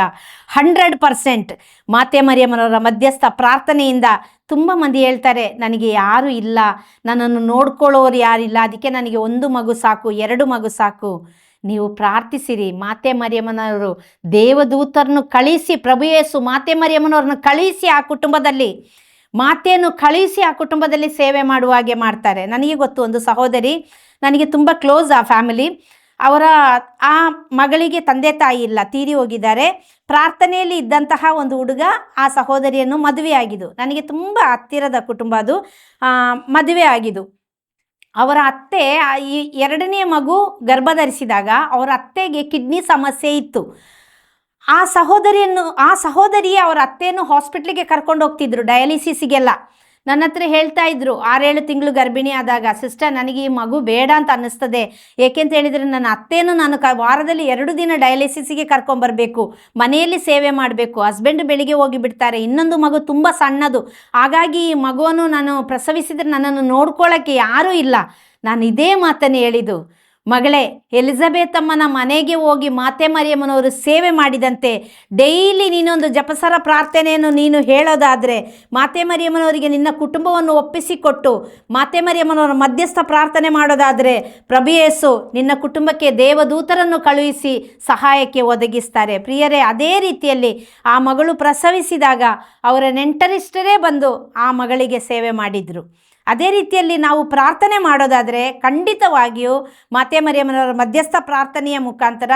ಹಂಡ್ರೆಡ್ ಪರ್ಸೆಂಟ್ ಮಾತೆ ಮರಿಯಮ್ಮನವರ ಮಧ್ಯಸ್ಥ ಪ್ರಾರ್ಥನೆಯಿಂದ ತುಂಬ ಮಂದಿ ಹೇಳ್ತಾರೆ, ನನಗೆ ಯಾರೂ ಇಲ್ಲ, ನನ್ನನ್ನು ನೋಡ್ಕೊಳ್ಳೋರು ಯಾರಿಲ್ಲ, ಅದಕ್ಕೆ ನನಗೆ ಒಂದು ಮಗು ಸಾಕು, ಎರಡು ಮಗು ಸಾಕು. ನೀವು ಪ್ರಾರ್ಥಿಸಿರಿ, ಮಾತೆ ಮರಿಯಮ್ಮನವರು ದೇವದೂತರನ್ನು ಕಳಿಸಿ, ಪ್ರಭು ಯೇಸು ಮಾತೆ ಮರಿಯಮ್ಮನವ್ರನ್ನ ಕಳಿಸಿ ಆ ಕುಟುಂಬದಲ್ಲಿ. ಮಾತೆಯನ್ನು ಕಳಿಸಿ ಆ ಕುಟುಂಬದಲ್ಲಿ ಸೇವೆ ಮಾಡುವ ಹಾಗೆ ಮಾಡ್ತಾರೆ. ನನಗೆ ಗೊತ್ತು ಒಂದು ಸಹೋದರಿ, ನನಗೆ ತುಂಬ ಕ್ಲೋಸ್ ಆ ಫ್ಯಾಮಿಲಿ ಅವರ, ಆ ಮಗಳಿಗೆ ತಂದೆ ತಾಯಿ ಇಲ್ಲ, ತೀರಿ ಹೋಗಿದ್ದಾರೆ. ಪ್ರಾರ್ಥನೆಯಲ್ಲಿ ಇದ್ದಂತಹ ಒಂದು ಹುಡುಗ ಆ ಸಹೋದರಿಯನ್ನು ಮದುವೆ ಆಗಿದ್ದು, ನನಗೆ ತುಂಬ ಹತ್ತಿರದ ಕುಟುಂಬ ಅದು. ಮದುವೆ ಆಗಿದ್ದು. ಅವರ ಅತ್ತೆ ಈ ಎರಡನೇ ಮಗು ಗರ್ಭಧರಿಸಿದಾಗ ಅವರ ಅತ್ತೆಗೆ ಕಿಡ್ನಿ ಸಮಸ್ಯೆ ಇತ್ತು. ಆ ಸಹೋದರಿಯನ್ನು, ಆ ಸಹೋದರಿಯೇ ಅವರ ಅತ್ತೆಯನ್ನು ಹಾಸ್ಪಿಟ್ಲಿಗೆ ಕರ್ಕೊಂಡು ಹೋಗ್ತಿದ್ರು, ಡಯಾಲಿಸಿಸ್ಗೆಲ್ಲ. ನನ್ನ ಹತ್ರ ಹೇಳ್ತಾ ಇದ್ರು, ಆರೇಳು ತಿಂಗಳು ಗರ್ಭಿಣಿ ಆದಾಗ, ಸಿಸ್ಟರ್, ನನಗೆ ಈ ಮಗು ಬೇಡ ಅಂತ ಅನ್ನಿಸ್ತದೆ. ಏಕೆಂತ ಹೇಳಿದರೆ ನನ್ನ ಅತ್ತೆಯನ್ನು ನಾನು ಕ, ವಾರದಲ್ಲಿ ಎರಡು ದಿನ ಡಯಾಲಿಸಿಸ್ಗೆ ಕರ್ಕೊಂಬರ್ಬೇಕು. ಮನೆಯಲ್ಲಿ ಸೇವೆ ಮಾಡಬೇಕು. ಹಸ್ಬೆಂಡ್ ಬೆಳಿಗ್ಗೆ ಹೋಗಿ ಬಿಡ್ತಾರೆ. ಇನ್ನೊಂದು ಮಗು ತುಂಬ ಸಣ್ಣದು. ಹಾಗಾಗಿ ಈ ಮಗುವನ್ನು ನಾನು ಪ್ರಸವಿಸಿದರೆ ನನ್ನನ್ನು ನೋಡ್ಕೊಳ್ಳೋಕ್ಕೆ ಯಾರೂ ಇಲ್ಲ. ನಾನು ಇದೇ ಮಾತನ್ನು ಹೇಳಿದ್ದು. ಮಗಳೇ, ಎಲಿಜಬೆತಮ್ಮನ ಮನೆಗೆ ಹೋಗಿ ಮಾತೆ ಮರಿಯಮ್ಮನವರು ಸೇವೆ ಮಾಡಿದಂತೆ ಡೈಲಿ ನೀನೊಂದು ಜಪಸರ ಪ್ರಾರ್ಥನೆಯನ್ನು ನೀನು ಹೇಳೋದಾದರೆ ಮಾತೆ ಮರಿಯಮ್ಮನವರಿಗೆ ನಿನ್ನ ಕುಟುಂಬವನ್ನು ಒಪ್ಪಿಸಿಕೊಟ್ಟು ಮಾತೆ ಮರಿಯಮ್ಮನವರ ಮಧ್ಯಸ್ಥ ಪ್ರಾರ್ಥನೆ ಮಾಡೋದಾದರೆ ಪ್ರಭು ಯೇಸು ನಿನ್ನ ಕುಟುಂಬಕ್ಕೆ ದೇವದೂತರನ್ನು ಕಳುಹಿಸಿ ಸಹಾಯಕ್ಕೆ ಒದಗಿಸ್ತಾರೆ. ಪ್ರಿಯರೇ, ಅದೇ ರೀತಿಯಲ್ಲಿ ಆ ಮಗಳು ಪ್ರಸವಿಸಿದಾಗ ಅವರ ನೆಂಟರಿಷ್ಟರೇ ಬಂದು ಆ ಮಗಳಿಗೆ ಸೇವೆ ಮಾಡಿದರು. ಅದೇ ರೀತಿಯಲ್ಲಿ ನಾವು ಪ್ರಾರ್ಥನೆ ಮಾಡೋದಾದರೆ ಖಂಡಿತವಾಗಿಯೂ ಮಾತೆ ಮರಿಯಮ್ಮನವರ ಮಧ್ಯಸ್ಥ ಪ್ರಾರ್ಥನೆಯ ಮುಖಾಂತರ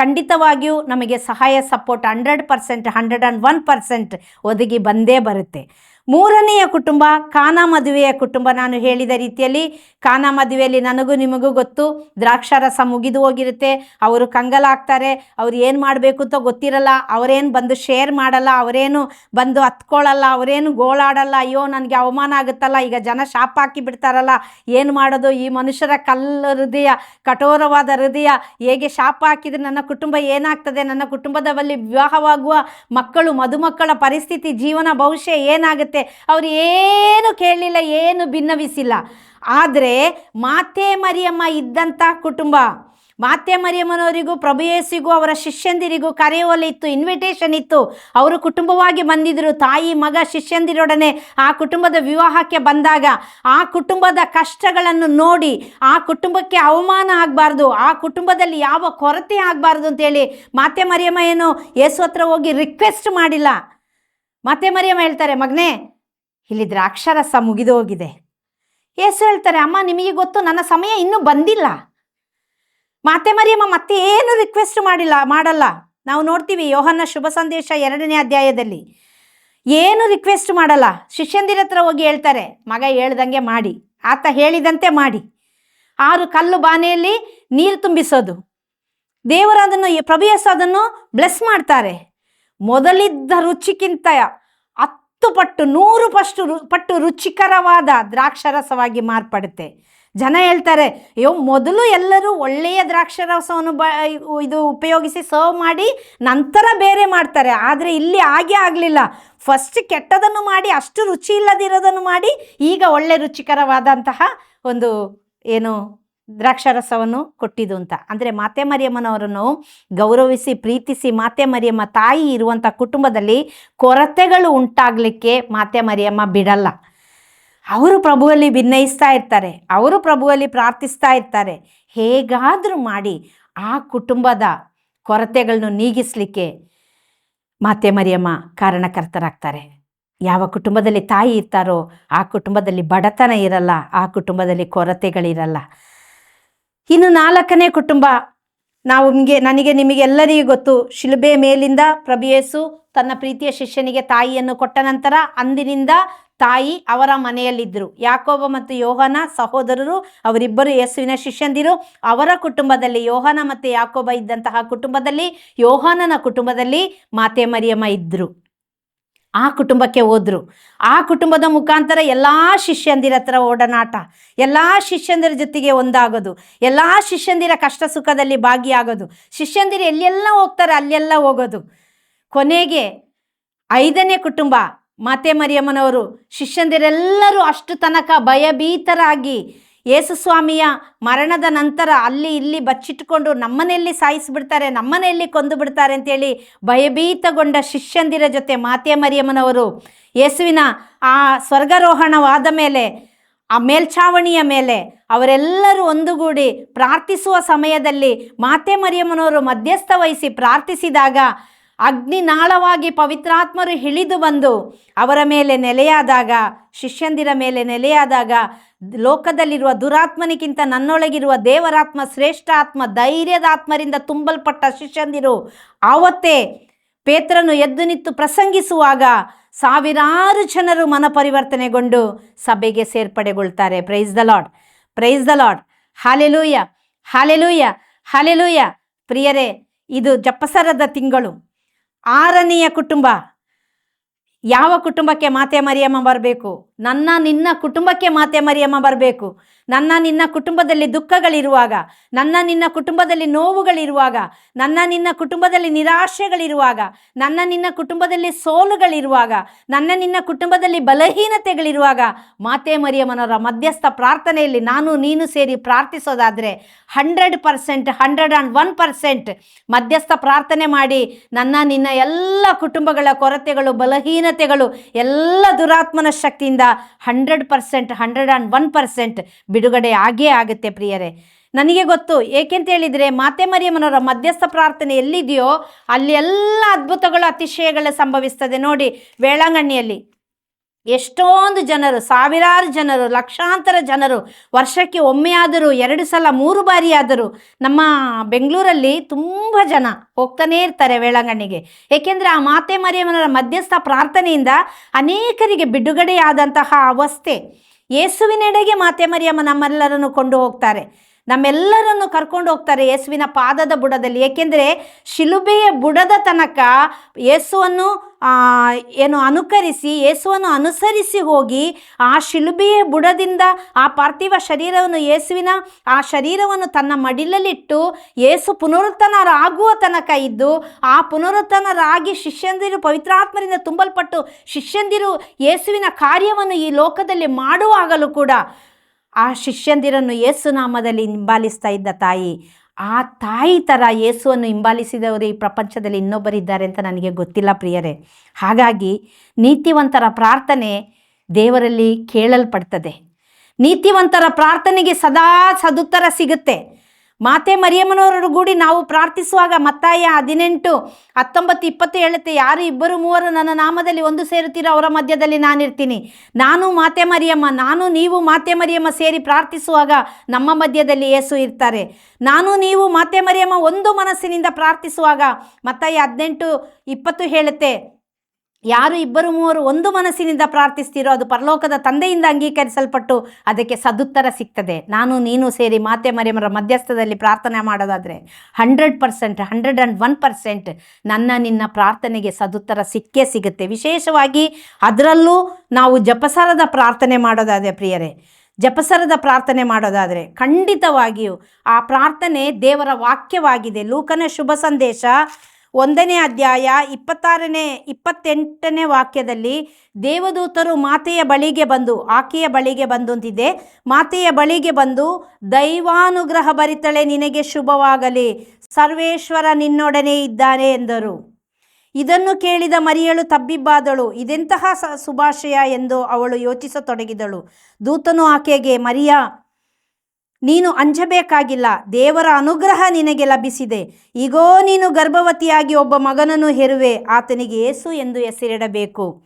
ಖಂಡಿತವಾಗಿಯೂ ನಮಗೆ ಸಹಾಯ support hundred percent, hundred and one percent ಒದಗಿ ಬಂದೇ ಬರುತ್ತೆ. ಮೂರನೆಯ ಕುಟುಂಬ, ಕಾನ ಮದುವೆಯ ಕುಟುಂಬ ನಾನು ಹೇಳಿದ ರೀತಿಯಲ್ಲಿ. ಕಾನ ಮದುವೆಯಲ್ಲಿ ನನಗೂ ನಿಮಗೂ ಗೊತ್ತು. ದ್ರಾಕ್ಷಾರಸ ಮುಗಿದು ಹೋಗಿರುತ್ತೆ. ಅವರು ಕಂಗಲಾಗ್ತಾರೆ. ಅವ್ರು ಏನು ಮಾಡಬೇಕು ಅಂತ ಗೊತ್ತಿರಲ್ಲ. ಅವರೇನು ಬಂದು ಶೇರ್ ಮಾಡಲ್ಲ. ಅವರೇನು ಬಂದು ಹತ್ಕೊಳ್ಳಲ್ಲ ಅವರೇನು ಗೋಳಾಡಲ್ಲ. ಅಯ್ಯೋ, ನನಗೆ ಅವಮಾನ ಆಗುತ್ತಲ್ಲ. ಈಗ ಜನ ಶಾಪ ಹಾಕಿ ಬಿಡ್ತಾರಲ್ಲ. ಏನು ಮಾಡೋದು? ಈ ಮನುಷ್ಯರ ಕಲ್ಲು ಹೃದಯ, ಕಠೋರವಾದ ಹೃದಯ ಹೇಗೆ ಶಾಪ ಹಾಕಿದರೆ ನನ್ನ ಕುಟುಂಬ ಏನಾಗ್ತದೆ? ನನ್ನ ಕುಟುಂಬದಲ್ಲಿ ವಿವಾಹವಾಗುವ ಮಕ್ಕಳು, ಮದುಮಕ್ಕಳ ಪರಿಸ್ಥಿತಿ, ಜೀವನ ಭವಿಷ್ಯ ಏನಾಗುತ್ತೆ? ಅವ್ರು ಏನು ಕೇಳಲಿಲ್ಲ, ಏನು ಭಿನ್ನವಿಸಿಲ್ಲ. ಆದರೆ ಮಾತೆ ಮರಿಯಮ್ಮ ಇದ್ದಂಥ ಕುಟುಂಬ, ಮಾತೆ ಮರಿಯಮ್ಮನವರಿಗೂ ಪ್ರಭುಯೇಸಿಗೂ ಅವರ ಶಿಷ್ಯಂದಿರಿಗೂ ಕರೆಯುವಲ್ಲಿ ಇತ್ತು ಇನ್ವಿಟೇಷನ್ ಇತ್ತು. ಅವರು ಕುಟುಂಬವಾಗಿ ಬಂದಿದ್ದರು ತಾಯಿ, ಮಗ, ಶಿಷ್ಯಂದಿರೊಡನೆ ಆ ಕುಟುಂಬದ ವಿವಾಹಕ್ಕೆ ಬಂದಾಗ, ಆ ಕುಟುಂಬದ ಕಷ್ಟಗಳನ್ನು ನೋಡಿ, ಆ ಕುಟುಂಬಕ್ಕೆ ಅವಮಾನ ಆಗಬಾರ್ದು, ಆ ಕುಟುಂಬದಲ್ಲಿ ಯಾವ ಕೊರತೆ ಆಗಬಾರ್ದು ಅಂತೇಳಿ ಮಾತೆ ಮರಿಯಮ್ಮ ಏನು, ಯೇಸು ಹತ್ರ ಹೋಗಿ ರಿಕ್ವೆಸ್ಟ್ ಮಾಡಿಲ್ಲ. ಮಾತೆ ಮರಿಯಮ್ಮ ಹೇಳ್ತಾರೆ, ಮಗನೇ, ಇಲ್ಲಿ ದ್ರಾಕ್ಷರಸ ಮುಗಿದು ಹೋಗಿದೆ. ಯೇಸು ಹೇಳ್ತಾರೆ, ಅಮ್ಮ, ನಿಮಗೆ ಗೊತ್ತು, ನನ್ನ ಸಮಯ ಇನ್ನೂ ಬಂದಿಲ್ಲ. ಮಾತೆ ಮರಿಯಮ್ಮ ಮತ್ತೆ ಏನು ರಿಕ್ವೆಸ್ಟ್ ಮಾಡಿಲ್ಲ, ಮಾಡಲ್ಲ. ನಾವು ನೋಡ್ತೀವಿ ಯೋಹನ್ನ ಶುಭ ಸಂದೇಶ ಎರಡನೇ ಅಧ್ಯಾಯದಲ್ಲಿ ಏನು ರಿಕ್ವೆಸ್ಟ್ ಮಾಡಲ್ಲ. ಶಿಷ್ಯಂದಿರ ಹತ್ರ ಹೋಗಿ ಹೇಳ್ತಾರೆ, ಮಗ ಹೇಳ್ದಂಗೆ ಮಾಡಿ, ಆತ ಹೇಳಿದಂತೆ ಮಾಡಿ. ಆರು ಕಲ್ಲು ಬಾನೆಯಲ್ಲಿ ನೀರು ತುಂಬಿಸೋದು. ದೇವರು ಅದನ್ನು, ಪ್ರಭು ಅದನ್ನು ಬ್ಲೆಸ್ ಮಾಡ್ತಾರೆ. ಮೊದಲಿದ್ದ ರುಚಿಗಿಂತ ಹತ್ತು ಪಟ್ಟು, ನೂರು ಪಷ್ಟು ಪಟ್ಟು ರುಚಿಕರವಾದ ದ್ರಾಕ್ಷರಸವಾಗಿ ಮಾರ್ಪಡುತ್ತೆ. ಜನ ಹೇಳ್ತಾರೆ, ಅಯ್ಯೋ, ಮೊದಲು ಎಲ್ಲರೂ ಒಳ್ಳೆಯ ದ್ರಾಕ್ಷರಸವನ್ನು ಬ, ಇದು ಉಪಯೋಗಿಸಿ ಸರ್ವ್ ಮಾಡಿ ನಂತರ ಬೇರೆ ಮಾಡ್ತಾರೆ. ಆದರೆ ಇಲ್ಲಿ ಹಾಗೆ ಆಗಲಿಲ್ಲ. ಫಸ್ಟ್ ಕೆಟ್ಟದನ್ನು ಮಾಡಿ, ಅಷ್ಟು ರುಚಿ ಇಲ್ಲದಿರೋದನ್ನು ಮಾಡಿ, ಈಗ ಒಳ್ಳೆ ರುಚಿಕರವಾದಂತಹ ಒಂದು ಏನು ದ್ರಾಕ್ಷರಸವನ್ನು ಕೊಟ್ಟಿದ್ದು ಅಂತ. ಅಂದರೆ ಮಾತೆ ಮರಿಯಮ್ಮನವರನ್ನು ಗೌರವಿಸಿ, ಪ್ರೀತಿಸಿ ಮಾತೆ ಮರಿಯಮ್ಮ ತಾಯಿ ಇರುವಂಥ ಕುಟುಂಬದಲ್ಲಿ ಕೊರತೆಗಳು ಉಂಟಾಗಲಿಕ್ಕೆ ಮಾತೆ ಮರಿಯಮ್ಮ ಬಿಡಲ್ಲ. ಅವರು ಪ್ರಭುವಲ್ಲಿ ಭಿನ್ನಯಿಸ್ತಾ ಇರ್ತಾರೆ, ಅವರು ಪ್ರಭುವಲ್ಲಿ ಪ್ರಾರ್ಥಿಸ್ತಾ ಇರ್ತಾರೆ. ಹೇಗಾದರೂ ಮಾಡಿ ಆ ಕುಟುಂಬದ ಕೊರತೆಗಳನ್ನು ನೀಗಿಸಲಿಕ್ಕೆ ಮಾತೆ ಮರಿಯಮ್ಮ ಕಾರಣಕರ್ತರಾಗ್ತಾರೆ. ಯಾವ ಕುಟುಂಬದಲ್ಲಿ ತಾಯಿ ಇರ್ತಾರೋ ಆ ಕುಟುಂಬದಲ್ಲಿ ಬಡತನ ಇರಲ್ಲ, ಆ ಕುಟುಂಬದಲ್ಲಿ ಕೊರತೆಗಳಿರಲ್ಲ. ಇನ್ನು ನಾಲ್ಕನೇ ಕುಟುಂಬ. ನಾವು ನಿಮಗೆ, ನನಗೆ, ನಿಮಗೆಲ್ಲರಿಗೂ ಗೊತ್ತು. ಶಿಲುಬೆ ಮೇಲಿಂದ ಪ್ರಭುಯೇಸು ತನ್ನ ಪ್ರೀತಿಯ ಶಿಷ್ಯನಿಗೆ ತಾಯಿಯನ್ನು ಕೊಟ್ಟ ನಂತರ ಅಂದಿನಿಂದ ತಾಯಿ ಅವರ ಮನೆಯಲ್ಲಿದ್ದರು. ಯಾಕೋಬ ಮತ್ತು ಯೋಹನ ಸಹೋದರರು, ಅವರಿಬ್ಬರು ಯೇಸುವಿನ ಶಿಷ್ಯಂದಿರು. ಅವರ ಕುಟುಂಬದಲ್ಲಿ ಯೋಹನ ಮತ್ತು ಯಾಕೋಬ ಇದ್ದಂತಹ ಕುಟುಂಬದಲ್ಲಿ ಯೋಹಾನನ ಕುಟುಂಬದಲ್ಲಿ ಮಾತೆ ಮರಿಯಮ್ಮ ಇದ್ದರು. ಆ ಕುಟುಂಬಕ್ಕೆ ಹೋದರು. ಆ ಕುಟುಂಬದ ಮುಖಾಂತರ ಎಲ್ಲ ಶಿಷ್ಯಂದಿರ ಹತ್ರ ಓಡನಾಟ, ಎಲ್ಲ ಶಿಷ್ಯಂದಿರ ಜೊತೆಗೆ ಒಂದಾಗೋದು, ಎಲ್ಲ ಶಿಷ್ಯಂದಿರ ಕಷ್ಟ ಸುಖದಲ್ಲಿ ಭಾಗಿಯಾಗೋದು. ಶಿಷ್ಯಂದಿರು ಎಲ್ಲೆಲ್ಲ ಹೋಗ್ತಾರೆ ಅಲ್ಲೆಲ್ಲ ಹೋಗೋದು. ಕೊನೆಗೆ ಐದನೇ ಕುಟುಂಬ, ಮಾತೆ ಮರಿಯಮ್ಮನವರು, ಶಿಷ್ಯಂದಿರೆಲ್ಲರೂ ಅಷ್ಟು ತನಕ ಭಯಭೀತರಾಗಿ ಯೇಸುಸ್ವಾಮಿಯ ಮರಣದ ನಂತರ ಅಲ್ಲಿ ಇಲ್ಲಿ ಬಚ್ಚಿಟ್ಕೊಂಡು ನಮ್ಮನೆಯಲ್ಲಿ ಸಾಯಿಸಿಬಿಡ್ತಾರೆ, ನಮ್ಮನೆಯಲ್ಲಿ ಕೊಂದು ಬಿಡ್ತಾರೆ ಅಂತೇಳಿ ಭಯಭೀತಗೊಂಡ ಶಿಷ್ಯಂದಿರ ಜೊತೆ ಮಾತೆ ಮರಿಯಮ್ಮನವರು, ಯೇಸುವಿನ ಆ ಸ್ವರ್ಗಾರೋಹಣವಾದ ಮೇಲೆ, ಆ ಮೇಲ್ಛಾವಣಿಯ ಮೇಲೆ ಅವರೆಲ್ಲರೂ ಒಂದುಗೂಡಿ ಪ್ರಾರ್ಥಿಸುವ ಸಮಯದಲ್ಲಿ ಮಾತೆ ಮರಿಯಮ್ಮನವರು ಮಧ್ಯಸ್ಥ ವಹಿಸಿ ಪ್ರಾರ್ಥಿಸಿದಾಗ ಅಗ್ನಿನಾಳವಾಗಿ ಪವಿತ್ರಾತ್ಮರು ಇಳಿದು ಬಂದು ಅವರ ಮೇಲೆ ನೆಲೆಯಾದಾಗ, ಶಿಷ್ಯಂದಿರ ಮೇಲೆ ನೆಲೆಯಾದಾಗ ಲೋಕದಲ್ಲಿರುವ ದುರಾತ್ಮನಿಗಿಂತ ನನ್ನೊಳಗಿರುವ ದೇವರಾತ್ಮ, ಶ್ರೇಷ್ಠ ಆತ್ಮ, ಧೈರ್ಯದ ಆತ್ಮರಿಂದ ತುಂಬಲ್ಪಟ್ಟ ಶಿಷ್ಯಂದಿರು. ಆವತ್ತೇ ಪೇತ್ರನು ಎದ್ದು ನಿಂತು ಪ್ರಸಂಗಿಸುವಾಗ ಸಾವಿರಾರು ಜನರು ಮನಪರಿವರ್ತನೆಗೊಂಡು ಸಭೆಗೆ ಸೇರ್ಪಡೆಗೊಳ್ತಾರೆ. Praise the lord praise the lord hallelujah hallelujah hallelujah ಪ್ರಿಯರೇ, ಇದು ಜಪಸರದ ತಿಂಗಳು. ಆರನೆಯ ಕುಟುಂಬ. ಯಾವ ಕುಟುಂಬಕ್ಕೆ ಮಾತೆ ಮರಿಯಮ್ಮ ಬರಬೇಕು? ನನ್ನ ನಿನ್ನ ಕುಟುಂಬಕ್ಕೆ ಮಾತೆ ಮರಿಯಮ್ಮ ಬರಬೇಕು. ನನ್ನ ನಿನ್ನ ಕುಟುಂಬದಲ್ಲಿ ದುಃಖಗಳಿರುವಾಗ, ನನ್ನ ನಿನ್ನ ಕುಟುಂಬದಲ್ಲಿ ನೋವುಗಳಿರುವಾಗ, ನನ್ನ ನಿನ್ನ ಕುಟುಂಬದಲ್ಲಿ ನಿರಾಶೆಗಳಿರುವಾಗ, ನನ್ನ ನಿನ್ನ ಕುಟುಂಬದಲ್ಲಿ ಸೋಲುಗಳಿರುವಾಗ, ನನ್ನ ನಿನ್ನ ಕುಟುಂಬದಲ್ಲಿ ಬಲಹೀನತೆಗಳಿರುವಾಗ ಮಾತೆ ಮರಿಯಮ್ಮನವರ ಮಧ್ಯಸ್ಥ ಪ್ರಾರ್ಥನೆಯಲ್ಲಿ ನಾನು ನೀನು ಸೇರಿ ಪ್ರಾರ್ಥಿಸೋದಾದರೆ hundred percent hundred and one percent ಮಧ್ಯಸ್ಥ ಪ್ರಾರ್ಥನೆ ಮಾಡಿ ನನ್ನ, ನಿನ್ನ ಎಲ್ಲ ಕುಟುಂಬಗಳ ಕೊರತೆಗಳು, ಬಲಹೀನತೆಗಳು, ಎಲ್ಲ ದುರಾತ್ಮನ ಶಕ್ತಿಯಿಂದ hundred percent, hundred and one percent ಬಿಡುಗಡೆ ಆಗೇ ಆಗುತ್ತೆ ಪ್ರಿಯರೇ. ನನಗೆ ಗೊತ್ತು, ಏಕೆಂತ ಹೇಳಿದರೆ ಮಾತೆ ಮರಿಯಮ್ಮನವರ ಮಧ್ಯಸ್ಥ ಪ್ರಾರ್ಥನೆ ಎಲ್ಲಿದೆಯೋ ಅಲ್ಲಿ ಎಲ್ಲ ಅದ್ಭುತಗಳು, ಅತಿಶಯಗಳು ಸಂಭವಿಸ್ತದೆ. ನೋಡಿ, ವೇಳಾಂಗಣ್ಣಿಯಲ್ಲಿ. ಎಷ್ಟೊಂದು ಜನರು, ಸಾವಿರಾರು ಜನರು, ಲಕ್ಷಾಂತರ ಜನರು ವರ್ಷಕ್ಕೆ ಒಮ್ಮೆಯಾದರೂ, ಎರಡು ಸಲ, ಮೂರು ಬಾರಿ ಆದರೂ ನಮ್ಮ ಬೆಂಗಳೂರಲ್ಲಿ ತುಂಬ ಜನ ಹೋಗ್ತಾನೇ ಇರ್ತಾರೆ ವೇಳಾಂಗಣ್ಣಿಗೆ. ಏಕೆಂದರೆ ಆ ಮಾತೆ ಮರಿಯಮ್ಮನವರ ಮಧ್ಯಸ್ಥ ಪ್ರಾರ್ಥನೆಯಿಂದ ಅನೇಕರಿಗೆ ಬಿಡುಗಡೆಯಾದಂತಹ ಅವಸ್ಥೆ. ಯೇಸುವಿನೆಡೆಗೆ ಮಾತೆ ಮರಿಯಮ್ಮ ನಮ್ಮೆಲ್ಲರನ್ನು ಕೊಂಡು ಹೋಗ್ತಾರೆ ನಮ್ಮೆಲ್ಲರನ್ನು ಕರ್ಕೊಂಡು ಹೋಗ್ತಾರೆ ಯೇಸುವಿನ ಪಾದದ ಬುಡದಲ್ಲಿ. ಏಕೆಂದರೆ ಶಿಲುಬೆಯ ಬುಡದ ತನಕ ಯೇಸುವನ್ನು ಏನು ಅನುಕರಿಸಿ, ಯೇಸುವನ್ನು ಅನುಸರಿಸಿ ಹೋಗಿ ಆ ಶಿಲುಬೆಯ ಬುಡದಿಂದ ಆ ಪಾರ್ಥಿವ ಶರೀರವನ್ನು ಯೇಸುವಿನ, ಆ ಶರೀರವನ್ನು ತನ್ನ ಮಡಿಲಲ್ಲಿಟ್ಟು ಯೇಸು ಪುನರುತ್ಥನರಾಗುವ ತನಕ ಇದ್ದು, ಆ ಪುನರುತ್ಥನರಾಗಿ ಶಿಷ್ಯಂದಿರು, ಪವಿತ್ರಾತ್ಮರಿಂದ ತುಂಬಲ್ಪಟ್ಟು ಶಿಷ್ಯಂದಿರು ಯೇಸುವಿನ ಕಾರ್ಯವನ್ನು ಈ ಲೋಕದಲ್ಲಿ ಮಾಡುವಾಗಲೂ ಕೂಡ ಆ ಶಿಷ್ಯಂದಿರನ್ನು ಯೇಸು ನಾಮದಲ್ಲಿ ಹಿಂಬಾಲಿಸ್ತಾ ಇದ್ದ ತಾಯಿ, ಆ ತಾಯಿ ಥರ ಯೇಸುವನ್ನು ಹಿಂಬಾಲಿಸಿದವರು ಈ ಪ್ರಪಂಚದಲ್ಲಿ ಇನ್ನೊಬ್ಬರಿದ್ದಾರೆ ಅಂತ ನನಗೆ ಗೊತ್ತಿಲ್ಲ ಪ್ರಿಯರೇ. ಹಾಗಾಗಿ ನೀತಿವಂತರ ಪ್ರಾರ್ಥನೆ ದೇವರಲ್ಲಿ ಕೇಳಲ್ಪಡ್ತದೆ. ನೀತಿವಂತರ ಪ್ರಾರ್ಥನೆಗೆ ಸದಾ ಸದುತ್ತರ ಸಿಗುತ್ತೆ. ಮಾತೆ ಮರಿಯಮ್ಮನವರ ಗೂಡಿ ನಾವು ಪ್ರಾರ್ಥಿಸುವಾಗ ಮತ್ತಾಯ ಹದಿನೆಂಟು, ಹತ್ತೊಂಬತ್ತು, ಇಪ್ಪತ್ತು ಹೇಳುತ್ತೆ, ಯಾರು ಇಬ್ಬರು ಮೂವರು ನನ್ನ ನಾಮದಲ್ಲಿ ಒಂದು ಸೇರುತ್ತೀರೋ ಅವರ ಮಧ್ಯದಲ್ಲಿ ನಾನಿರ್ತೀನಿ. ನಾನು ಮಾತೆ ಮರಿಯಮ್ಮ, ನಾನು ನೀವು ಮಾತೆ ಮರಿಯಮ್ಮ ಸೇರಿ ಪ್ರಾರ್ಥಿಸುವಾಗ ನಮ್ಮ ಮಧ್ಯದಲ್ಲಿ ಯೇಸು ಇರ್ತಾರೆ. ನಾನು ನೀವು ಮಾತೆ ಮರಿಯಮ್ಮ ಒಂದು ಮನಸ್ಸಿನಿಂದ ಪ್ರಾರ್ಥಿಸುವಾಗ ಮತ್ತಾಯ ಹದಿನೆಂಟು, ಇಪ್ಪತ್ತು ಹೇಳುತ್ತೆ ಯಾರು ಇಬ್ಬರು ಮೂವರು ಒಂದು ಮನಸ್ಸಿನಿಂದ ಪ್ರಾರ್ಥಿಸ್ತೀರೋ ಅದು ಪರಲೋಕದ ತಂದೆಯಿಂದ ಅಂಗೀಕರಿಸಲ್ಪಟ್ಟು ಅದಕ್ಕೆ ಸದುತ್ತರ ಸಿಗ್ತದೆ. ನಾನು, ನೀನು ಸೇರಿ ಮಾತೆ ಮರಿಯಮ್ಮರ ಮಧ್ಯಸ್ಥದಲ್ಲಿ ಪ್ರಾರ್ಥನೆ ಮಾಡೋದಾದರೆ hundred percent hundred and one percent ನನ್ನ, ನಿನ್ನ ಪ್ರಾರ್ಥನೆಗೆ ಸದುತ್ತರ ಸಿಕ್ಕೇ ಸಿಗುತ್ತೆ. ವಿಶೇಷವಾಗಿ ಅದರಲ್ಲೂ ನಾವು ಜಪಸರದ ಪ್ರಾರ್ಥನೆ ಮಾಡೋದಾದರೆ ಪ್ರಿಯರೇ, ಜಪಸರದ ಪ್ರಾರ್ಥನೆ ಮಾಡೋದಾದರೆ ಖಂಡಿತವಾಗಿಯೂ ಆ ಪ್ರಾರ್ಥನೆ ದೇವರ ವಾಕ್ಯವಾಗಿದೆ. ಲೂಕನ ಶುಭ ಸಂದೇಶ ಒಂದನೇ ಅಧ್ಯಾಯ ಇಪ್ಪತ್ತಾರನೇ, ಇಪ್ಪತ್ತೆಂಟನೇ ವಾಕ್ಯದಲ್ಲಿ ದೇವದೂತರು ಮಾತೆಯ ಬಳಿಗೆ ಬಂದು, ಆಕೆಯ ಬಳಿಗೆ ಬಂದು ಅಂತಿದೆ ಮಾತೆಯ ಬಳಿಗೆ ಬಂದು, ದೈವಾನುಗ್ರಹ ಬರಿತಳೆ, ನಿನಗೆ ಶುಭವಾಗಲಿ, ಸರ್ವೇಶ್ವರ ನಿನ್ನೊಡನೆ ಇದ್ದಾನೆ ಎಂದರು. ಇದನ್ನು ಕೇಳಿದ ಮರಿಯಳು ತಬ್ಬಿಬ್ಬಾದಳು, ಇದೆಂತಹ ಸುಭಾಷಯ ಎಂದು ಅವಳು ಯೋಚಿಸತೊಡಗಿದಳು. ದೂತನು ಆಕೆಗೆ, ಮರಿಯ ನೀನು ಅಂಜಬೇಕಾಗಿಲ್ಲ. ದೇವರ ಅನುಗ್ರಹ ನಿನಗೆ ಲಭಿಸಿದೆ. ಈಗೋ, ನೀನು ಗರ್ಭವತಿಯಾಗಿ ಒಬ್ಬ ಮಗನನ್ನು ಹೆರುವೆ, ಆತನಿಗೆ ಏಸು ಎಂದು ಹೆಸರಿಡಬೇಕು.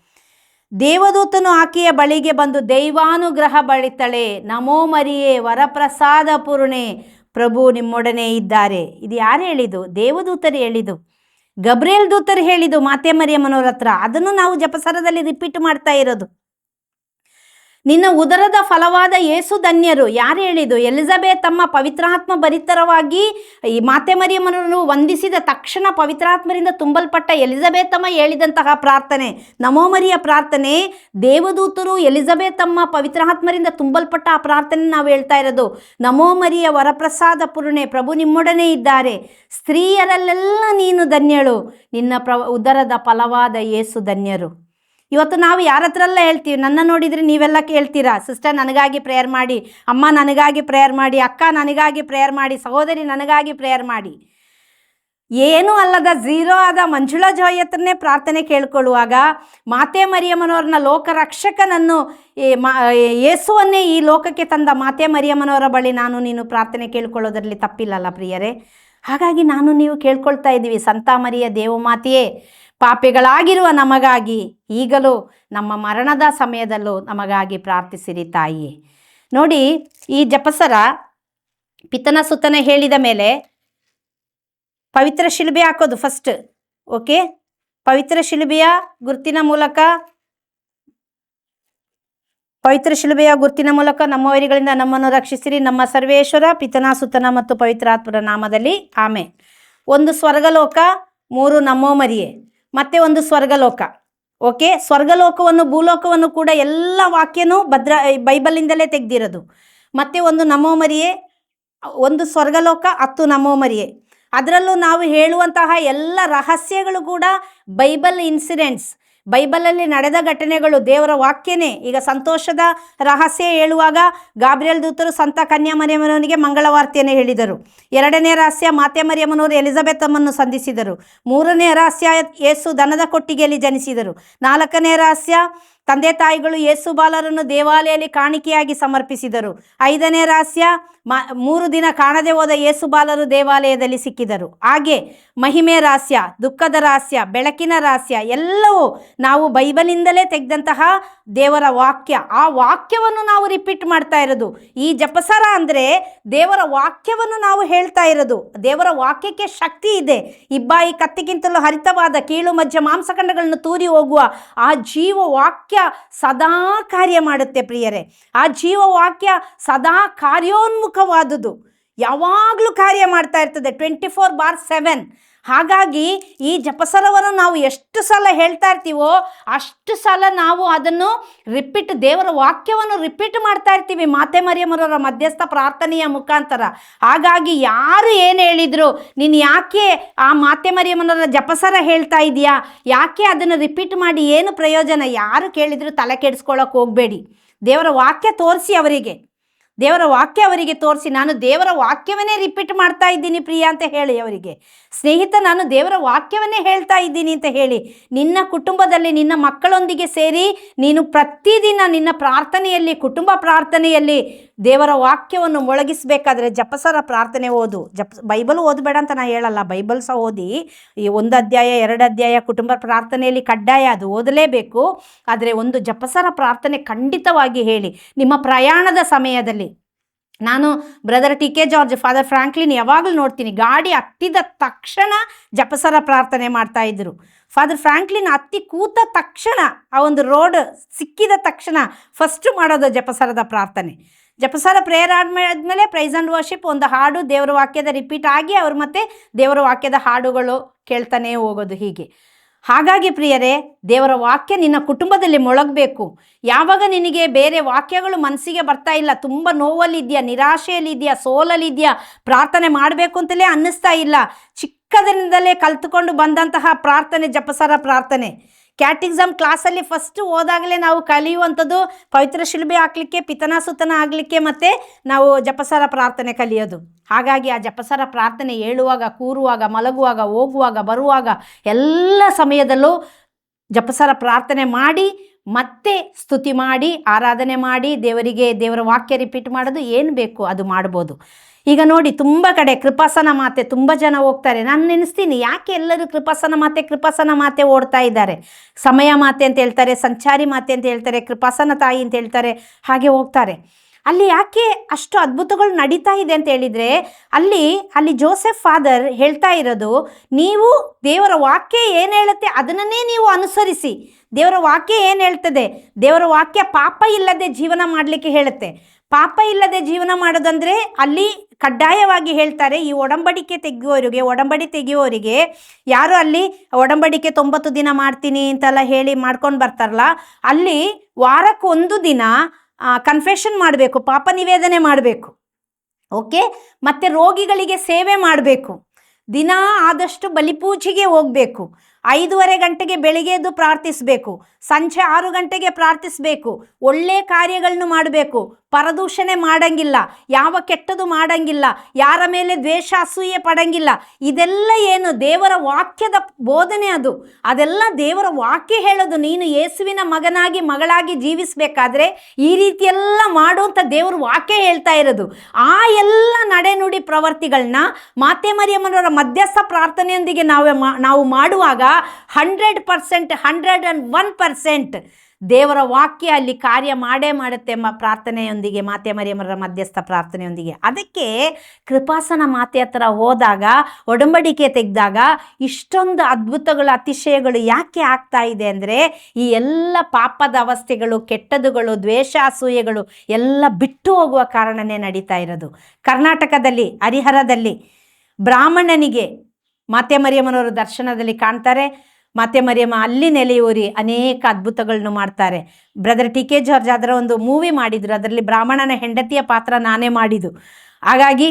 ದೇವದೂತನು ಆಕೆಯ ಬಳಿಗೆ ಬಂದು ದೈವಾನುಗ್ರಹ ಬಳಿತಳೆ. ನಮೋ ಮರಿಯೇ, ವರಪ್ರಸಾದ ಪೂರ್ಣೆ, ಪ್ರಭು ನಿಮ್ಮೊಡನೆ ಇದ್ದಾರೆ. ಇದು ಯಾರು ಹೇಳಿದು ದೇವದೂತರು ಹೇಳಿದು ಗಬ್ರೇಲ್ ದೂತರು ಹೇಳಿದು ಮಾತೆ ಮರಿಯಮ್ಮನವ್ರ ಹತ್ರ. ಅದನ್ನು ನಾವು ಜಪಸರದಲ್ಲಿ ರಿಪೀಟ್ ಮಾಡ್ತಾ ಇರೋದು. ನಿನ್ನ ಉದರದ ಫಲವಾದ ಯೇಸು ಧನ್ಯರು. ಯಾರು ಹೇಳಿದು ಎಲಿಜಬೆತ್ ತಮ್ಮ ಪವಿತ್ರಾತ್ಮ ಭರಿತರವಾಗಿ ಈ ಮಾತೆ ಮರಿಯಮ್ಮನನ್ನು ವಂದಿಸಿದ ತಕ್ಷಣ ಪವಿತ್ರಾತ್ಮರಿಂದ ತುಂಬಲ್ಪಟ್ಟ ಎಲಿಜಬೆತ್ ತಮ್ಮ ಹೇಳಿದಂತಹ ಪ್ರಾರ್ಥನೆ. ನಮೋ ಮರಿಯ ಪ್ರಾರ್ಥನೆ. ದೇವದೂತರು ಎಲಿಜಬೆತ್ ತಮ್ಮ ಪವಿತ್ರಾತ್ಮರಿಂದ ತುಂಬಲ್ಪಟ್ಟ ಆ ಪ್ರಾರ್ಥನೆ ನಾವು ಹೇಳ್ತಾ ಇರೋದು. ನಮೋ ಮರಿಯ ವರಪ್ರಸಾದ ಪೂರ್ಣೆ, ಪ್ರಭು ನಿಮ್ಮೊಡನೆ ಇದ್ದಾರೆ. ಸ್ತ್ರೀಯರಲ್ಲೆಲ್ಲ ನೀನು ಧನ್ಯಳು. ನಿನ್ನ ಪ್ರ, ಉದರದ ಫಲವಾದ ಯೇಸು ಧನ್ಯರು. ಇವತ್ತು ನಾವು ಯಾರ ಹತ್ರ ಎಲ್ಲ ಹೇಳ್ತೀವಿ. ನನ್ನ ನೋಡಿದರೆ ನೀವೆಲ್ಲ ಕೇಳ್ತೀರಾ? ಸಿಸ್ಟರ್ ನನಗಾಗಿ ಪ್ರೇಯರ್ ಮಾಡಿ. ಅಮ್ಮ, ನನಗಾಗಿ ಪ್ರೇಯರ್ ಮಾಡಿ. ಅಕ್ಕ, ನನಗಾಗಿ ಪ್ರೇಯರ್ ಮಾಡಿ. ಸಹೋದರಿ, ನನಗಾಗಿ ಪ್ರೇಯರ್ ಮಾಡಿ. ಏನೂ ಅಲ್ಲದ ಝೀರೋ ಆದ ಮಂಜುಳಾ ಜಾಯ್ ಹತ್ರನೇ ಪ್ರಾರ್ಥನೆ ಕೇಳ್ಕೊಳ್ಳುವಾಗ ಮಾತೆ ಮರಿಯಮ್ಮನವ್ರನ್ನ ಲೋಕರಕ್ಷಕನನ್ನು ಯೇಸುವನ್ನೇ ಈ ಲೋಕಕ್ಕೆ ತಂದ ಮಾತೆ ಮರಿಯಮ್ಮನವರ ಬಳಿ ನಾನು ನೀನು ಪ್ರಾರ್ಥನೆ ಕೇಳ್ಕೊಳ್ಳೋದ್ರಲ್ಲಿ ತಪ್ಪಿಲ್ಲಲ್ಲ ಪ್ರಿಯರೇ. ಹಾಗಾಗಿ ನಾನು ನೀವು ಕೇಳ್ಕೊಳ್ತಾ ಇದ್ದೀವಿ. ಸಂತಾ ಮರಿಯ ದೇವಮಾತೆಯೇ ಪಾಪಿಗಳಾಗಿರುವ ನಮಗಾಗಿ ಈಗಲೂ ನಮ್ಮ ಮರಣದ ಸಮಯದಲ್ಲೂ ನಮಗಾಗಿ ಪ್ರಾರ್ಥಿಸಿರಿ ತಾಯಿ. ನೋಡಿ, ಈ ಜಪಸರ ಪಿತನ ಸುತನ ಹೇಳಿದ ಮೇಲೆ ಪವಿತ್ರ ಶಿಲುಬೆ ಹಾಕೋದು ಫಸ್ಟ್ ಓಕೆ ಪವಿತ್ರ ಶಿಲುಬೆಯ ಗುರುತಿನ ಮೂಲಕ, ಪವಿತ್ರ ಶಿಲುಬೆಯ ಗುರುತಿನ ಮೂಲಕ ನಮ್ಮವರಿಗಳಿಂದ ನಮ್ಮನ್ನು ರಕ್ಷಿಸಿರಿ. ನಮ್ಮ ಸರ್ವೇಶ್ವರ, ಪಿತನ ಸುತನ ಮತ್ತು ಪವಿತ್ರಾತ್ಮರ ನಾಮದಲ್ಲಿ ಆಮೆ ಒಂದು ಸ್ವರ್ಗಲೋಕ, ಮೂರು ನಮ್ಮೋ ಮರಿಯೆ ಮತ್ತೆ ಒಂದು ಸ್ವರ್ಗಲೋಕ. ಓಕೆ? ಸ್ವರ್ಗಲೋಕವನ್ನು, ಭೂಲೋಕವನ್ನು ಕೂಡ ಎಲ್ಲ ವಾಕ್ಯನೂ ಭದ್ರ ಬೈಬಲಿಂದಲೇ ತೆಗೆದಿರೋದು. ಮತ್ತೆ ಒಂದು ನಮೋ ಮರಿಯೆ ಒಂದು ಸ್ವರ್ಗಲೋಕ, ಹತ್ತು ನಮೋ ಮರಿಯೆ ಅದರಲ್ಲೂ ನಾವು ಹೇಳುವಂತಹ ಎಲ್ಲ ರಹಸ್ಯಗಳು ಕೂಡ ಬೈಬಲ್ ಇನ್ಸಿಡೆಂಟ್ಸ್. ಬೈಬಲಲ್ಲಿ ನಡೆದ ಘಟನೆಗಳು ದೇವರ ವಾಕ್ಯನೇ. ಈಗ ಸಂತೋಷದ ರಹಸ್ಯ ಹೇಳುವಾಗ ಗಾಬ್ರಿಯಲ್ ದೂತರು ಸಂತ ಕನ್ಯಾ ಕನ್ಯಾಮರಿಯಮ್ಮನಿಗೆ ಮಂಗಳವಾರ್ತೆಯನ್ನು ಹೇಳಿದರು. ಎರಡನೇ ರಹಸ್ಯ ಮಾತೆ ಮರಿಯಮ್ಮನವರು ಎಲಿಜಬೆತ್ ಅಮ್ಮನ್ನು ಸಂಧಿಸಿದರು. ಮೂರನೇ ರಹಸ್ಯ ಯೇಸು ದನದ ಕೊಟ್ಟಿಗೆಯಲ್ಲಿ ಜನಿಸಿದರು. ನಾಲ್ಕನೇ ರಹಸ್ಯ ತಂದೆ ತಾಯಿಗಳು ಯೇಸು ಬಾಲರನ್ನು ದೇವಾಲಯದಲ್ಲಿ ಕಾಣಿಕೆಯಾಗಿ ಸಮರ್ಪಿಸಿದರು. ಐದನೇ ರಹಸ್ಯ ಮೂರು ದಿನ ಕಾಣದೆ ಹೋದ ಯೇಸು ಬಾಲರು ದೇವಾಲಯದಲ್ಲಿ ಸಿಕ್ಕಿದರು. ಹಾಗೆ ಮಹಿಮೆ ರಹಸ್ಯ, ದುಃಖದ ರಹಸ್ಯ, ಬೆಳಕಿನ ರಹಸ್ಯ ಎಲ್ಲವೂ ನಾವು ಬೈಬಲಿಂದಲೇ ತೆಗೆದಂತಹ ದೇವರ ವಾಕ್ಯ. ಆ ವಾಕ್ಯವನ್ನು ನಾವು ರಿಪೀಟ್ ಮಾಡ್ತಾ ಇರೋದು. ಈ ಜಪಸರ ಅಂದರೆ ದೇವರ ವಾಕ್ಯವನ್ನು ನಾವು ಹೇಳ್ತಾ ಇರೋದು. ದೇವರ ವಾಕ್ಯಕ್ಕೆ ಶಕ್ತಿ ಇದೆ. ಇಬ್ಬಾಯಿ ಕತ್ತಿಗಿಂತಲೂ ಹರಿತವಾದ ಕೀಳು ಮಜ್ಜ ಮಾಂಸಖಂಡಗಳನ್ನು ತೂರಿ ಹೋಗುವ ಆ ಜೀವ ವಾಕ್ಯ ಸದಾ ಕಾರ್ಯ ಮಾಡುತ್ತೆ ಪ್ರಿಯರೇ. ಆ ಜೀವ ವಾಕ್ಯ ಸದಾ ಕಾರ್ಯೋನ್ಮುಖವಾದುದು. ಯಾವಾಗಲೂ ಕಾರ್ಯ ಮಾಡ್ತಾ ಇರ್ತದೆ. ಟ್ವೆಂಟಿ ಫೋರ್ ಬಾರ್ ಸೆವೆನ್ ಹಾಗಾಗಿ ಈ ಜಪಸರವನ್ನು ನಾವು ಎಷ್ಟು ಸಲ ಹೇಳ್ತಾ ಇರ್ತೀವೋ ಅಷ್ಟು ಸಲ ನಾವು ಅದನ್ನು ರಿಪೀಟ್ ದೇವರ ವಾಕ್ಯವನ್ನು ರಿಪೀಟ್ ಮಾಡ್ತಾ ಇರ್ತೀವಿ. ಮಾತೆ ಮರಿಯಮ್ಮರವರ ಮಧ್ಯಸ್ಥ ಪ್ರಾರ್ಥನೆಯ ಮುಖಾಂತರ. ಹಾಗಾಗಿ ಯಾರು ಏನು ಹೇಳಿದ್ರು, ನೀನು ಯಾಕೆ ಆ ಮಾತೆ ಮರಿಯಮ್ಮನವರ ಜಪಸರ ಹೇಳ್ತಾ ಇದೆಯಾ ಯಾಕೆ ಅದನ್ನು ರಿಪೀಟ್ ಮಾಡಿ? ಏನು ಪ್ರಯೋಜನ? ಯಾರು ಕೇಳಿದರೂ ತಲೆ ಕೆಡಿಸ್ಕೊಳ್ಳೋಕೆ ಹೋಗಬೇಡಿ. ದೇವರ ವಾಕ್ಯ ತೋರಿಸಿ ಅವರಿಗೆ. ದೇವರ ವಾಕ್ಯ ಅವರಿಗೆ ತೋರಿಸಿ, ನಾನು ದೇವರ ವಾಕ್ಯವನ್ನೇ ರಿಪೀಟ್ ಮಾಡ್ತಾ ಇದ್ದೀನಿ ಪ್ರಿಯ ಅಂತ ಹೇಳಿ ಅವರಿಗೆ. ಸ್ನೇಹಿತ, ನಾನು ದೇವರ ವಾಕ್ಯವನ್ನೇ ಹೇಳ್ತಾ ಇದ್ದೀನಿ ಅಂತ ಹೇಳಿ, ನಿನ್ನ ಕುಟುಂಬದಲ್ಲಿ ನಿನ್ನ ಮಕ್ಕಳೊಂದಿಗೆ ಸೇರಿ, ನೀನು ಪ್ರತಿದಿನ ನಿನ್ನ ಪ್ರಾರ್ಥನೆಯಲ್ಲಿ, ಕುಟುಂಬ ಪ್ರಾರ್ಥನೆಯಲ್ಲಿ ದೇವರ ವಾಕ್ಯವನ್ನು ಮೊಳಗಿಸಬೇಕಾದ್ರೆ ಜಪಸರ ಪ್ರಾರ್ಥನೆ ಓದು. ಜಪ, ಬೈಬಲ್ ಓದಬೇಡ ಅಂತ ನಾ ಹೇಳಲ್ಲ. ಬೈಬಲ್ ಸಹ ಓದಿ, ಈ ಒಂದು ಅಧ್ಯಾಯ, ಎರಡು ಅಧ್ಯಾಯ ಕುಟುಂಬ ಪ್ರಾರ್ಥನೆಯಲ್ಲಿ ಕಡ್ಡಾಯ ಅದು ಓದಲೇಬೇಕು. ಆದರೆ ಒಂದು ಜಪಸರ ಪ್ರಾರ್ಥನೆ ಖಂಡಿತವಾಗಿ ಹೇಳಿ. ನಿಮ್ಮ ಪ್ರಯಾಣದ ಸಮಯದಲ್ಲಿ, ನಾನು brother T K George, father Franklin ಯಾವಾಗಲೂ ನೋಡ್ತೀನಿ, ಗಾಡಿ ಹತ್ತಿದ ತಕ್ಷಣ ಜಪಸರ ಪ್ರಾರ್ಥನೆ ಮಾಡ್ತಾ ಇದ್ರು. ಫಾದರ್ ಫ್ರಾಂಕ್ಲಿನ್ ಹತ್ತಿ ಕೂತ ತಕ್ಷಣ, ಆ ಒಂದು ರೋಡ್ ಸಿಕ್ಕಿದ ತಕ್ಷಣ ಫಸ್ಟ್ ಮಾಡೋದು ಜಪಸರದ ಪ್ರಾರ್ಥನೆ. ಜಪಸರ ಪ್ರೇಯರ್ ಆದ್ಮೇಲೆ ಪ್ರೈಸ್ ಆ್ಯಂಡ್ ವರ್ಷಿಪ್ ಒಂದು ಹಾಡು ದೇವರ ವಾಕ್ಯದ ರಿಪೀಟ್ ಆಗಿ ಅವ್ರು ಮತ್ತೆ ದೇವರ ವಾಕ್ಯದ ಹಾಡುಗಳು ಕೇಳ್ತಾನೆ ಹೋಗೋದು ಹೀಗೆ. ಹಾಗಾಗಿ ಪ್ರಿಯರೇ, ದೇವರ ವಾಕ್ಯ ನಿನ್ನ ಕುಟುಂಬದಲ್ಲಿ ಮೊಳಗಬೇಕು. ಯಾವಾಗ ನಿನಗೆ ಬೇರೆ ವಾಕ್ಯಗಳು ಮನಸ್ಸಿಗೆ ಬರ್ತಾ ಇಲ್ಲ, ತುಂಬ ನೋವಲ್ಲಿದೆಯಾ, ನಿರಾಶೆಯಲ್ಲಿದೆಯಾ, ಸೋಲಲ್ಲಿದೆಯಾ, ಪ್ರಾರ್ಥನೆ ಮಾಡಬೇಕು ಅಂತಲೇ ಅನ್ನಿಸ್ತಾ ಇಲ್ಲ. ಚಿಕ್ಕದರಿಂದಲೇ ಕಲ್ತುಕೊಂಡು ಬಂದಂತಹ ಪ್ರಾರ್ಥನೆ, ಜಪಸರ ಪ್ರಾರ್ಥನೆ. ಕ್ಯಾಟಿಕ್ಸಮ್ ಕ್ಲಾಸಲ್ಲಿ ಫಸ್ಟ್ ಹೋದಾಗಲೇ ನಾವು ಕಲಿಯುವಂಥದ್ದು ಪವಿತ್ರ ಶಿಲ್ಬೆ ಹಾಕ್ಲಿಕ್ಕೆ, ಪಿತನಾಸುತನ ಆಗಲಿಕ್ಕೆ ಮತ್ತು ನಾವು ಜಪಸರ ಪ್ರಾರ್ಥನೆ ಕಲಿಯೋದು. ಹಾಗಾಗಿ ಆ ಜಪಸರ ಪ್ರಾರ್ಥನೆ ಹೇಳುವಾಗ ಕೂರುವಾಗ, ಮಲಗುವಾಗ, ಹೋಗುವಾಗ, ಬರುವಾಗ ಎಲ್ಲ ಸಮಯದಲ್ಲೂ ಜಪಸರ ಪ್ರಾರ್ಥನೆ ಮಾಡಿ, ಮತ್ತೆ ಸ್ತುತಿ ಮಾಡಿ, ಆರಾಧನೆ ಮಾಡಿ, ದೇವರಿಗೆ ದೇವರ ವಾಕ್ಯ ರಿಪೀಟ್ ಮಾಡೋದು, ಏನು ಬೇಕು ಅದು ಮಾಡ್ಬೋದು. ಈಗ ನೋಡಿ, ತುಂಬ ಕಡೆ ಕೃಪಾಸನ ಮಾತೆ ತುಂಬ ಜನ ಹೋಗ್ತಾರೆ. ನಾನು ನೆನೆಸ್ತೀನಿ, ಯಾಕೆ ಎಲ್ಲರೂ ಕೃಪಾಸನ ಮಾತೆ ಕೃಪಾಸನ ಮಾತೆ ಓಡ್ತಾ ಇದ್ದಾರೆ? ಸಮಯ ಮಾತೆ ಅಂತ ಹೇಳ್ತಾರೆ, ಸಂಚಾರಿ ಮಾತೆ ಅಂತ ಹೇಳ್ತಾರೆ, ಕೃಪಾಸನ ತಾಯಿ ಅಂತ ಹೇಳ್ತಾರೆ, ಹಾಗೆ ಹೋಗ್ತಾರೆ. ಅಲ್ಲಿ ಯಾಕೆ ಅಷ್ಟು ಅದ್ಭುತಗಳು ನಡೀತಾ ಇದೆ ಅಂತ ಹೇಳಿದರೆ, ಅಲ್ಲಿ ಅಲ್ಲಿ ಜೋಸೆಫ್ ಫಾದರ್ ಹೇಳ್ತಾ ಇರೋದು, ನೀವು ದೇವರ ವಾಕ್ಯ ಏನು ಹೇಳುತ್ತೆ ಅದನ್ನೇ ನೀವು ಅನುಸರಿಸಿ. ದೇವರ ವಾಕ್ಯ ಏನು ಹೇಳ್ತದೆ? ದೇವರ ವಾಕ್ಯ ಪಾಪ ಇಲ್ಲದೆ ಜೀವನ ಮಾಡಲಿಕ್ಕೆ ಹೇಳುತ್ತೆ. ಪಾಪ ಇಲ್ಲದೆ ಜೀವನ ಮಾಡೋದಂದ್ರೆ ಅಲ್ಲಿ ಕಡ್ಡಾಯವಾಗಿ ಹೇಳ್ತಾರೆ, ಈ ಒಡಂಬಡಿಕೆ ತೆಗೆಯುವವರಿಗೆ, ಒಡಂಬಡಿ ತೆಗೆಯುವವರಿಗೆ, ಯಾರು ಅಲ್ಲಿ ಒಡಂಬಡಿಕೆ ತೊಂಬತ್ತು ದಿನ ಮಾಡ್ತೀನಿ ಅಂತೆಲ್ಲ ಹೇಳಿ ಮಾಡ್ಕೊಂಡು ಬರ್ತಾರಲ್ಲ, ಅಲ್ಲಿ ವಾರಕ್ಕೊಂದು ದಿನ ಕನ್ಫೆಷನ್ ಮಾಡಬೇಕು, ಪಾಪ ನಿವೇದನೆ ಮಾಡಬೇಕು. ಓಕೆ? ಮತ್ತೆ ರೋಗಿಗಳಿಗೆ ಸೇವೆ ಮಾಡಬೇಕು. ದಿನ ಆದಷ್ಟು ಬಲಿಪೂಜೆಗೆ ಹೋಗಬೇಕು. ಐದೂವರೆ ಗಂಟೆಗೆ ಬೆಳಿಗ್ಗೆ ಎದ್ದು ಪ್ರಾರ್ಥಿಸಬೇಕು. ಸಂಜೆ ಆರು ಗಂಟೆಗೆ ಪ್ರಾರ್ಥಿಸಬೇಕು. ಒಳ್ಳೆ ಕಾರ್ಯಗಳನ್ನು ಮಾಡಬೇಕು. ಪರದೂಷಣೆ ಮಾಡಂಗಿಲ್ಲ. ಯಾವ ಕೆಟ್ಟದು ಮಾಡಂಗಿಲ್ಲ. ಯಾರ ಮೇಲೆ ದ್ವೇಷ, ಅಸೂಯೆ ಪಡಂಗಿಲ್ಲ. ಇದೆಲ್ಲ ಏನು ದೇವರ ವಾಕ್ಯದ ಬೋಧನೆ ಅದು. ಅದೆಲ್ಲ ದೇವರ ವಾಕ್ಯ ಹೇಳೋದು. ನೀನು ಯೇಸುವಿನ ಮಗನಾಗಿ, ಮಗಳಾಗಿ ಜೀವಿಸಬೇಕಾದ್ರೆ ಈ ರೀತಿಯೆಲ್ಲ ಮಾಡುವಂಥ ದೇವರು ವಾಕ್ಯ ಹೇಳ್ತಾ ಇರೋದು. ಆ ಎಲ್ಲ ನಡೆನುಡಿ ಪ್ರವರ್ತಿಗಳನ್ನ ಮಾತೆ ಮರಿಯಮ್ಮನವರ ಮಧ್ಯಸ್ಥ ಪ್ರಾರ್ಥನೆಯೊಂದಿಗೆ ನಾವು ನಾವು ಮಾಡುವಾಗ hundred percent hundred and one percent ದೇವರ ವಾಕ್ಯ ಅಲ್ಲಿ ಕಾರ್ಯ ಮಾಡೇ ಮಾಡುತ್ತೆ ಎಂಬ ಪ್ರಾರ್ಥನೆಯೊಂದಿಗೆ, ಮಾತೆ ಮರಿಯಮ್ಮರ ಮಧ್ಯಸ್ಥ ಪ್ರಾರ್ಥನೆಯೊಂದಿಗೆ. ಅದಕ್ಕೆ ಕೃಪಾಸನ ಮಾತೆ ಹತ್ರ ಹೋದಾಗ, ಒಡಂಬಡಿಕೆ ತೆಗೆದಾಗ ಇಷ್ಟೊಂದು ಅದ್ಭುತಗಳು, ಅತಿಶಯಗಳು ಯಾಕೆ ಆಗ್ತಾ ಇದೆ ಅಂದರೆ, ಈ ಎಲ್ಲ ಪಾಪದ ಅವಸ್ಥೆಗಳು, ಕೆಟ್ಟದುಗಳು, ದ್ವೇಷ, ಅಸೂಯೆಗಳು ಎಲ್ಲ ಬಿಟ್ಟು ಹೋಗುವ ಕಾರಣನೇ ನಡೀತಾ ಇರೋದು. ಕರ್ನಾಟಕದಲ್ಲಿ, ಹರಿಹರದಲ್ಲಿ ಬ್ರಾಹ್ಮಣನಿಗೆ ಮಾತೆ ಮರಿಯಮ್ಮನವರು ದರ್ಶನದಲ್ಲಿ ಕಾಣ್ತಾರೆ. ಮಾತೆ ಮರಿಯಮ್ಮ ಅಲ್ಲಿ ನೆಲೆಯೂರಿ ಅನೇಕ ಅದ್ಭುತಗಳನ್ನು ಮಾಡ್ತಾರೆ. ಬ್ರದರ್ ಟಿ ಕೆ ಜಾರ್ಜ್ ಅದರ ಒಂದು ಮೂವಿ ಮಾಡಿದ್ರು. ಅದರಲ್ಲಿ ಬ್ರಾಹ್ಮಣನ ಹೆಂಡತಿಯ ಪಾತ್ರ ನಾನೇ ಮಾಡಿದ್ದು. ಹಾಗಾಗಿ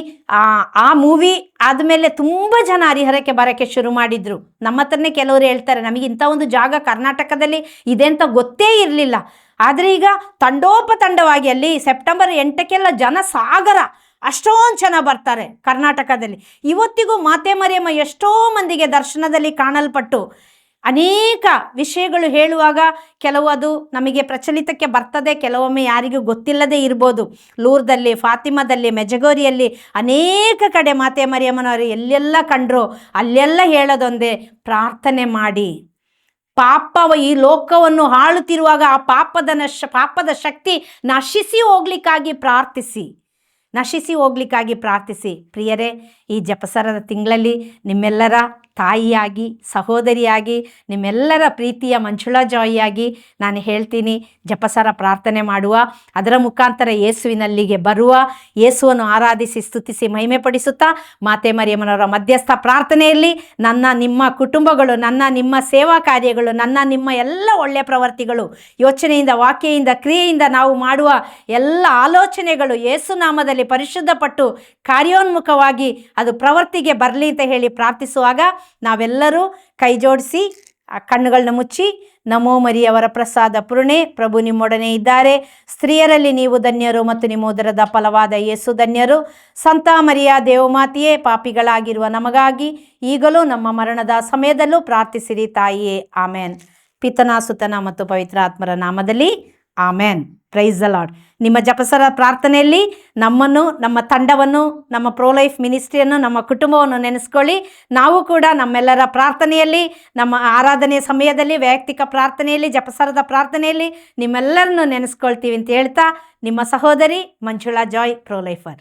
ಆ ಮೂವಿ ಆದಮೇಲೆ ತುಂಬ ಜನ ಹರಿಹರಕ್ಕೆ ಬರೋಕ್ಕೆ ಶುರು ಮಾಡಿದರು. ನಮ್ಮ ಹತ್ರನೇ ಕೆಲವರು ಹೇಳ್ತಾರೆ, ನಮಗೆ ಇಂಥ ಒಂದು ಜಾಗ ಕರ್ನಾಟಕದಲ್ಲಿ ಇದೆ ಅಂತ ಗೊತ್ತೇ ಇರಲಿಲ್ಲ. ಆದರೆ ಈಗ ತಂಡೋಪತಂಡವಾಗಿ ಅಲ್ಲಿ ಸೆಪ್ಟೆಂಬರ್ ಎಂಟಕ್ಕೆಲ್ಲ ಜನ ಸಾಗರ ಅಷ್ಟೊಂದು ಜನ ಬರ್ತಾರೆ ಕರ್ನಾಟಕದಲ್ಲಿ. ಇವತ್ತಿಗೂ ಮಾತೆ ಮರಿಯಮ್ಮ ಎಷ್ಟೋ ಮಂದಿಗೆ ದರ್ಶನದಲ್ಲಿ ಕಾಣಲ್ಪಟ್ಟು ಅನೇಕ ವಿಷಯಗಳು ಹೇಳುವಾಗ ಕೆಲವು ಅದು ನಮಗೆ ಪ್ರಚಲಿತಕ್ಕೆ ಬರ್ತದೆ, ಕೆಲವೊಮ್ಮೆ ಯಾರಿಗೂ ಗೊತ್ತಿಲ್ಲದೆ ಇರ್ಬೋದು. ಲೂರ್ದಲ್ಲಿ, ಫಾತಿಮಾದಲ್ಲಿ, ಮೆಜಗೋರಿಯಲ್ಲಿ ಅನೇಕ ಕಡೆ ಮಾತೆ ಮರಿಯಮ್ಮನವರು ಎಲ್ಲೆಲ್ಲ ಕಂಡ್ರು, ಅಲ್ಲೆಲ್ಲ ಹೇಳೋದೊಂದೇ ಪ್ರಾರ್ಥನೆ ಮಾಡಿ. ಪಾಪವ ಈ ಲೋಕವನ್ನು ಹಾಳುತ್ತಿರುವಾಗ ಆ ಪಾಪದ ನಶ, ಪಾಪದ ಶಕ್ತಿ ನಶಿಸಿ ಹೋಗ್ಲಿಕ್ಕಾಗಿ ಪ್ರಾರ್ಥಿಸಿ. ನಶಿಸಿ ಹೋಗ್ಲಿಕ್ಕಾಗಿ ಪ್ರಾರ್ಥಿಸಿ. ಪ್ರಿಯರೇ, ಈ ಜಪಸರದ ತಿಂಗಳಲ್ಲಿ ನಿಮ್ಮೆಲ್ಲರ ತಾಯಿಯಾಗಿ, ಸಹೋದರಿಯಾಗಿ, ನಿಮ್ಮೆಲ್ಲರ ಪ್ರೀತಿಯ ಮಂಜುಳಾ ಜಾಯಿಯಾಗಿ ನಾನು ಹೇಳ್ತೀನಿ. ಜಪಸರ, ಪ್ರಾರ್ಥನೆ ಮಾಡುವ, ಅದರ ಮುಖಾಂತರ ಯೇಸುವಿನಲ್ಲಿಗೆ ಬರುವ, ಯೇಸುವನ್ನು ಆರಾಧಿಸಿ, ಸ್ತುತಿಸಿ ಮಹಿಮೆ ಪಡಿಸುತ್ತಾ ಮಾತೆ ಮರಿಯಮ್ಮನವರ ಮಧ್ಯಸ್ಥ ಪ್ರಾರ್ಥನೆಯಲ್ಲಿ ನನ್ನ, ನಿಮ್ಮ ಕುಟುಂಬಗಳು, ನನ್ನ, ನಿಮ್ಮ ಸೇವಾ ಕಾರ್ಯಗಳು, ನನ್ನ, ನಿಮ್ಮ ಎಲ್ಲ ಒಳ್ಳೆಯ ಪ್ರವೃತ್ತಿಗಳು, ಯೋಚನೆಯಿಂದ ವಾಕ್ಯೆಯಿಂದ ಕ್ರಿಯೆಯಿಂದ ನಾವು ಮಾಡುವ ಎಲ್ಲ ಆಲೋಚನೆಗಳು ಯೇಸು ನಾಮದಲ್ಲಿ ಪರಿಶುದ್ಧಪಟ್ಟು ಕಾರ್ಯೋನ್ಮುಖವಾಗಿ ಅದು ಪ್ರವೃತ್ತಿಗೆ ಬರಲಿ ಅಂತ ಹೇಳಿ ಪ್ರಾರ್ಥಿಸುವಾಗ ನಾವೆಲ್ಲರೂ ಕೈ ಜೋಡಿಸಿ ಕಣ್ಣುಗಳನ್ನ ಮುಚ್ಚಿ, ನಮೋ ಮರಿಯವರ ಪ್ರಸಾದ ಪುರುಣೆ, ಪ್ರಭು ನಿಮ್ಮೊಡನೆ ಇದ್ದಾರೆ. ಸ್ತ್ರೀಯರಲ್ಲಿ ನೀವು ಧನ್ಯರು ಮತ್ತು ನಿಮ್ಮೋದರದ ಫಲವಾದ ಯೇಸು ಧನ್ಯರು. ಸಂತ ಮರಿಯ ದೇವಮಾತೆಯೇ, ಪಾಪಿಗಳಾಗಿರುವ ನಮಗಾಗಿ ಈಗಲೂ ನಮ್ಮ ಮರಣದ ಸಮಯದಲ್ಲೂ ಪ್ರಾರ್ಥಿಸಿರಿ ತಾಯಿಯೇ. ಆಮೇನ್. ಪಿತನ ಸುತನ ಮತ್ತು ಪವಿತ್ರಾತ್ಮರ ನಾಮದಲ್ಲಿ ಆಮೇನ್. ಪ್ರೈಸ್ ದ ಲಾಡ್ ನಿಮ್ಮ ಜಪಸರ ಪ್ರಾರ್ಥನೆಯಲ್ಲಿ ನಮ್ಮನ್ನು, ನಮ್ಮ ತಂಡವನ್ನು, ನಮ್ಮ ಪ್ರೋಲೈಫ್ ಮಿನಿಸ್ಟ್ರಿಯನ್ನು ನಮ್ಮ ಕುಟುಂಬವನ್ನು ನೆನೆಸ್ಕೊಳ್ಳಿ. ನಾವು ಕೂಡ ನಮ್ಮೆಲ್ಲರ ಪ್ರಾರ್ಥನೆಯಲ್ಲಿ, ನಮ್ಮ ಆರಾಧನೆಯ ಸಮಯದಲ್ಲಿ, ವೈಯಕ್ತಿಕ ಪ್ರಾರ್ಥನೆಯಲ್ಲಿ, ಜಪಸರದ ಪ್ರಾರ್ಥನೆಯಲ್ಲಿ ನಿಮ್ಮೆಲ್ಲರನ್ನು ನೆನೆಸ್ಕೊಳ್ತೀವಿ ಅಂತ ಹೇಳ್ತಾ ನಿಮ್ಮ ಸಹೋದರಿ ಮಂಜುಳಾ ಜಾಯ್ ಪ್ರೋಲೈಫರ್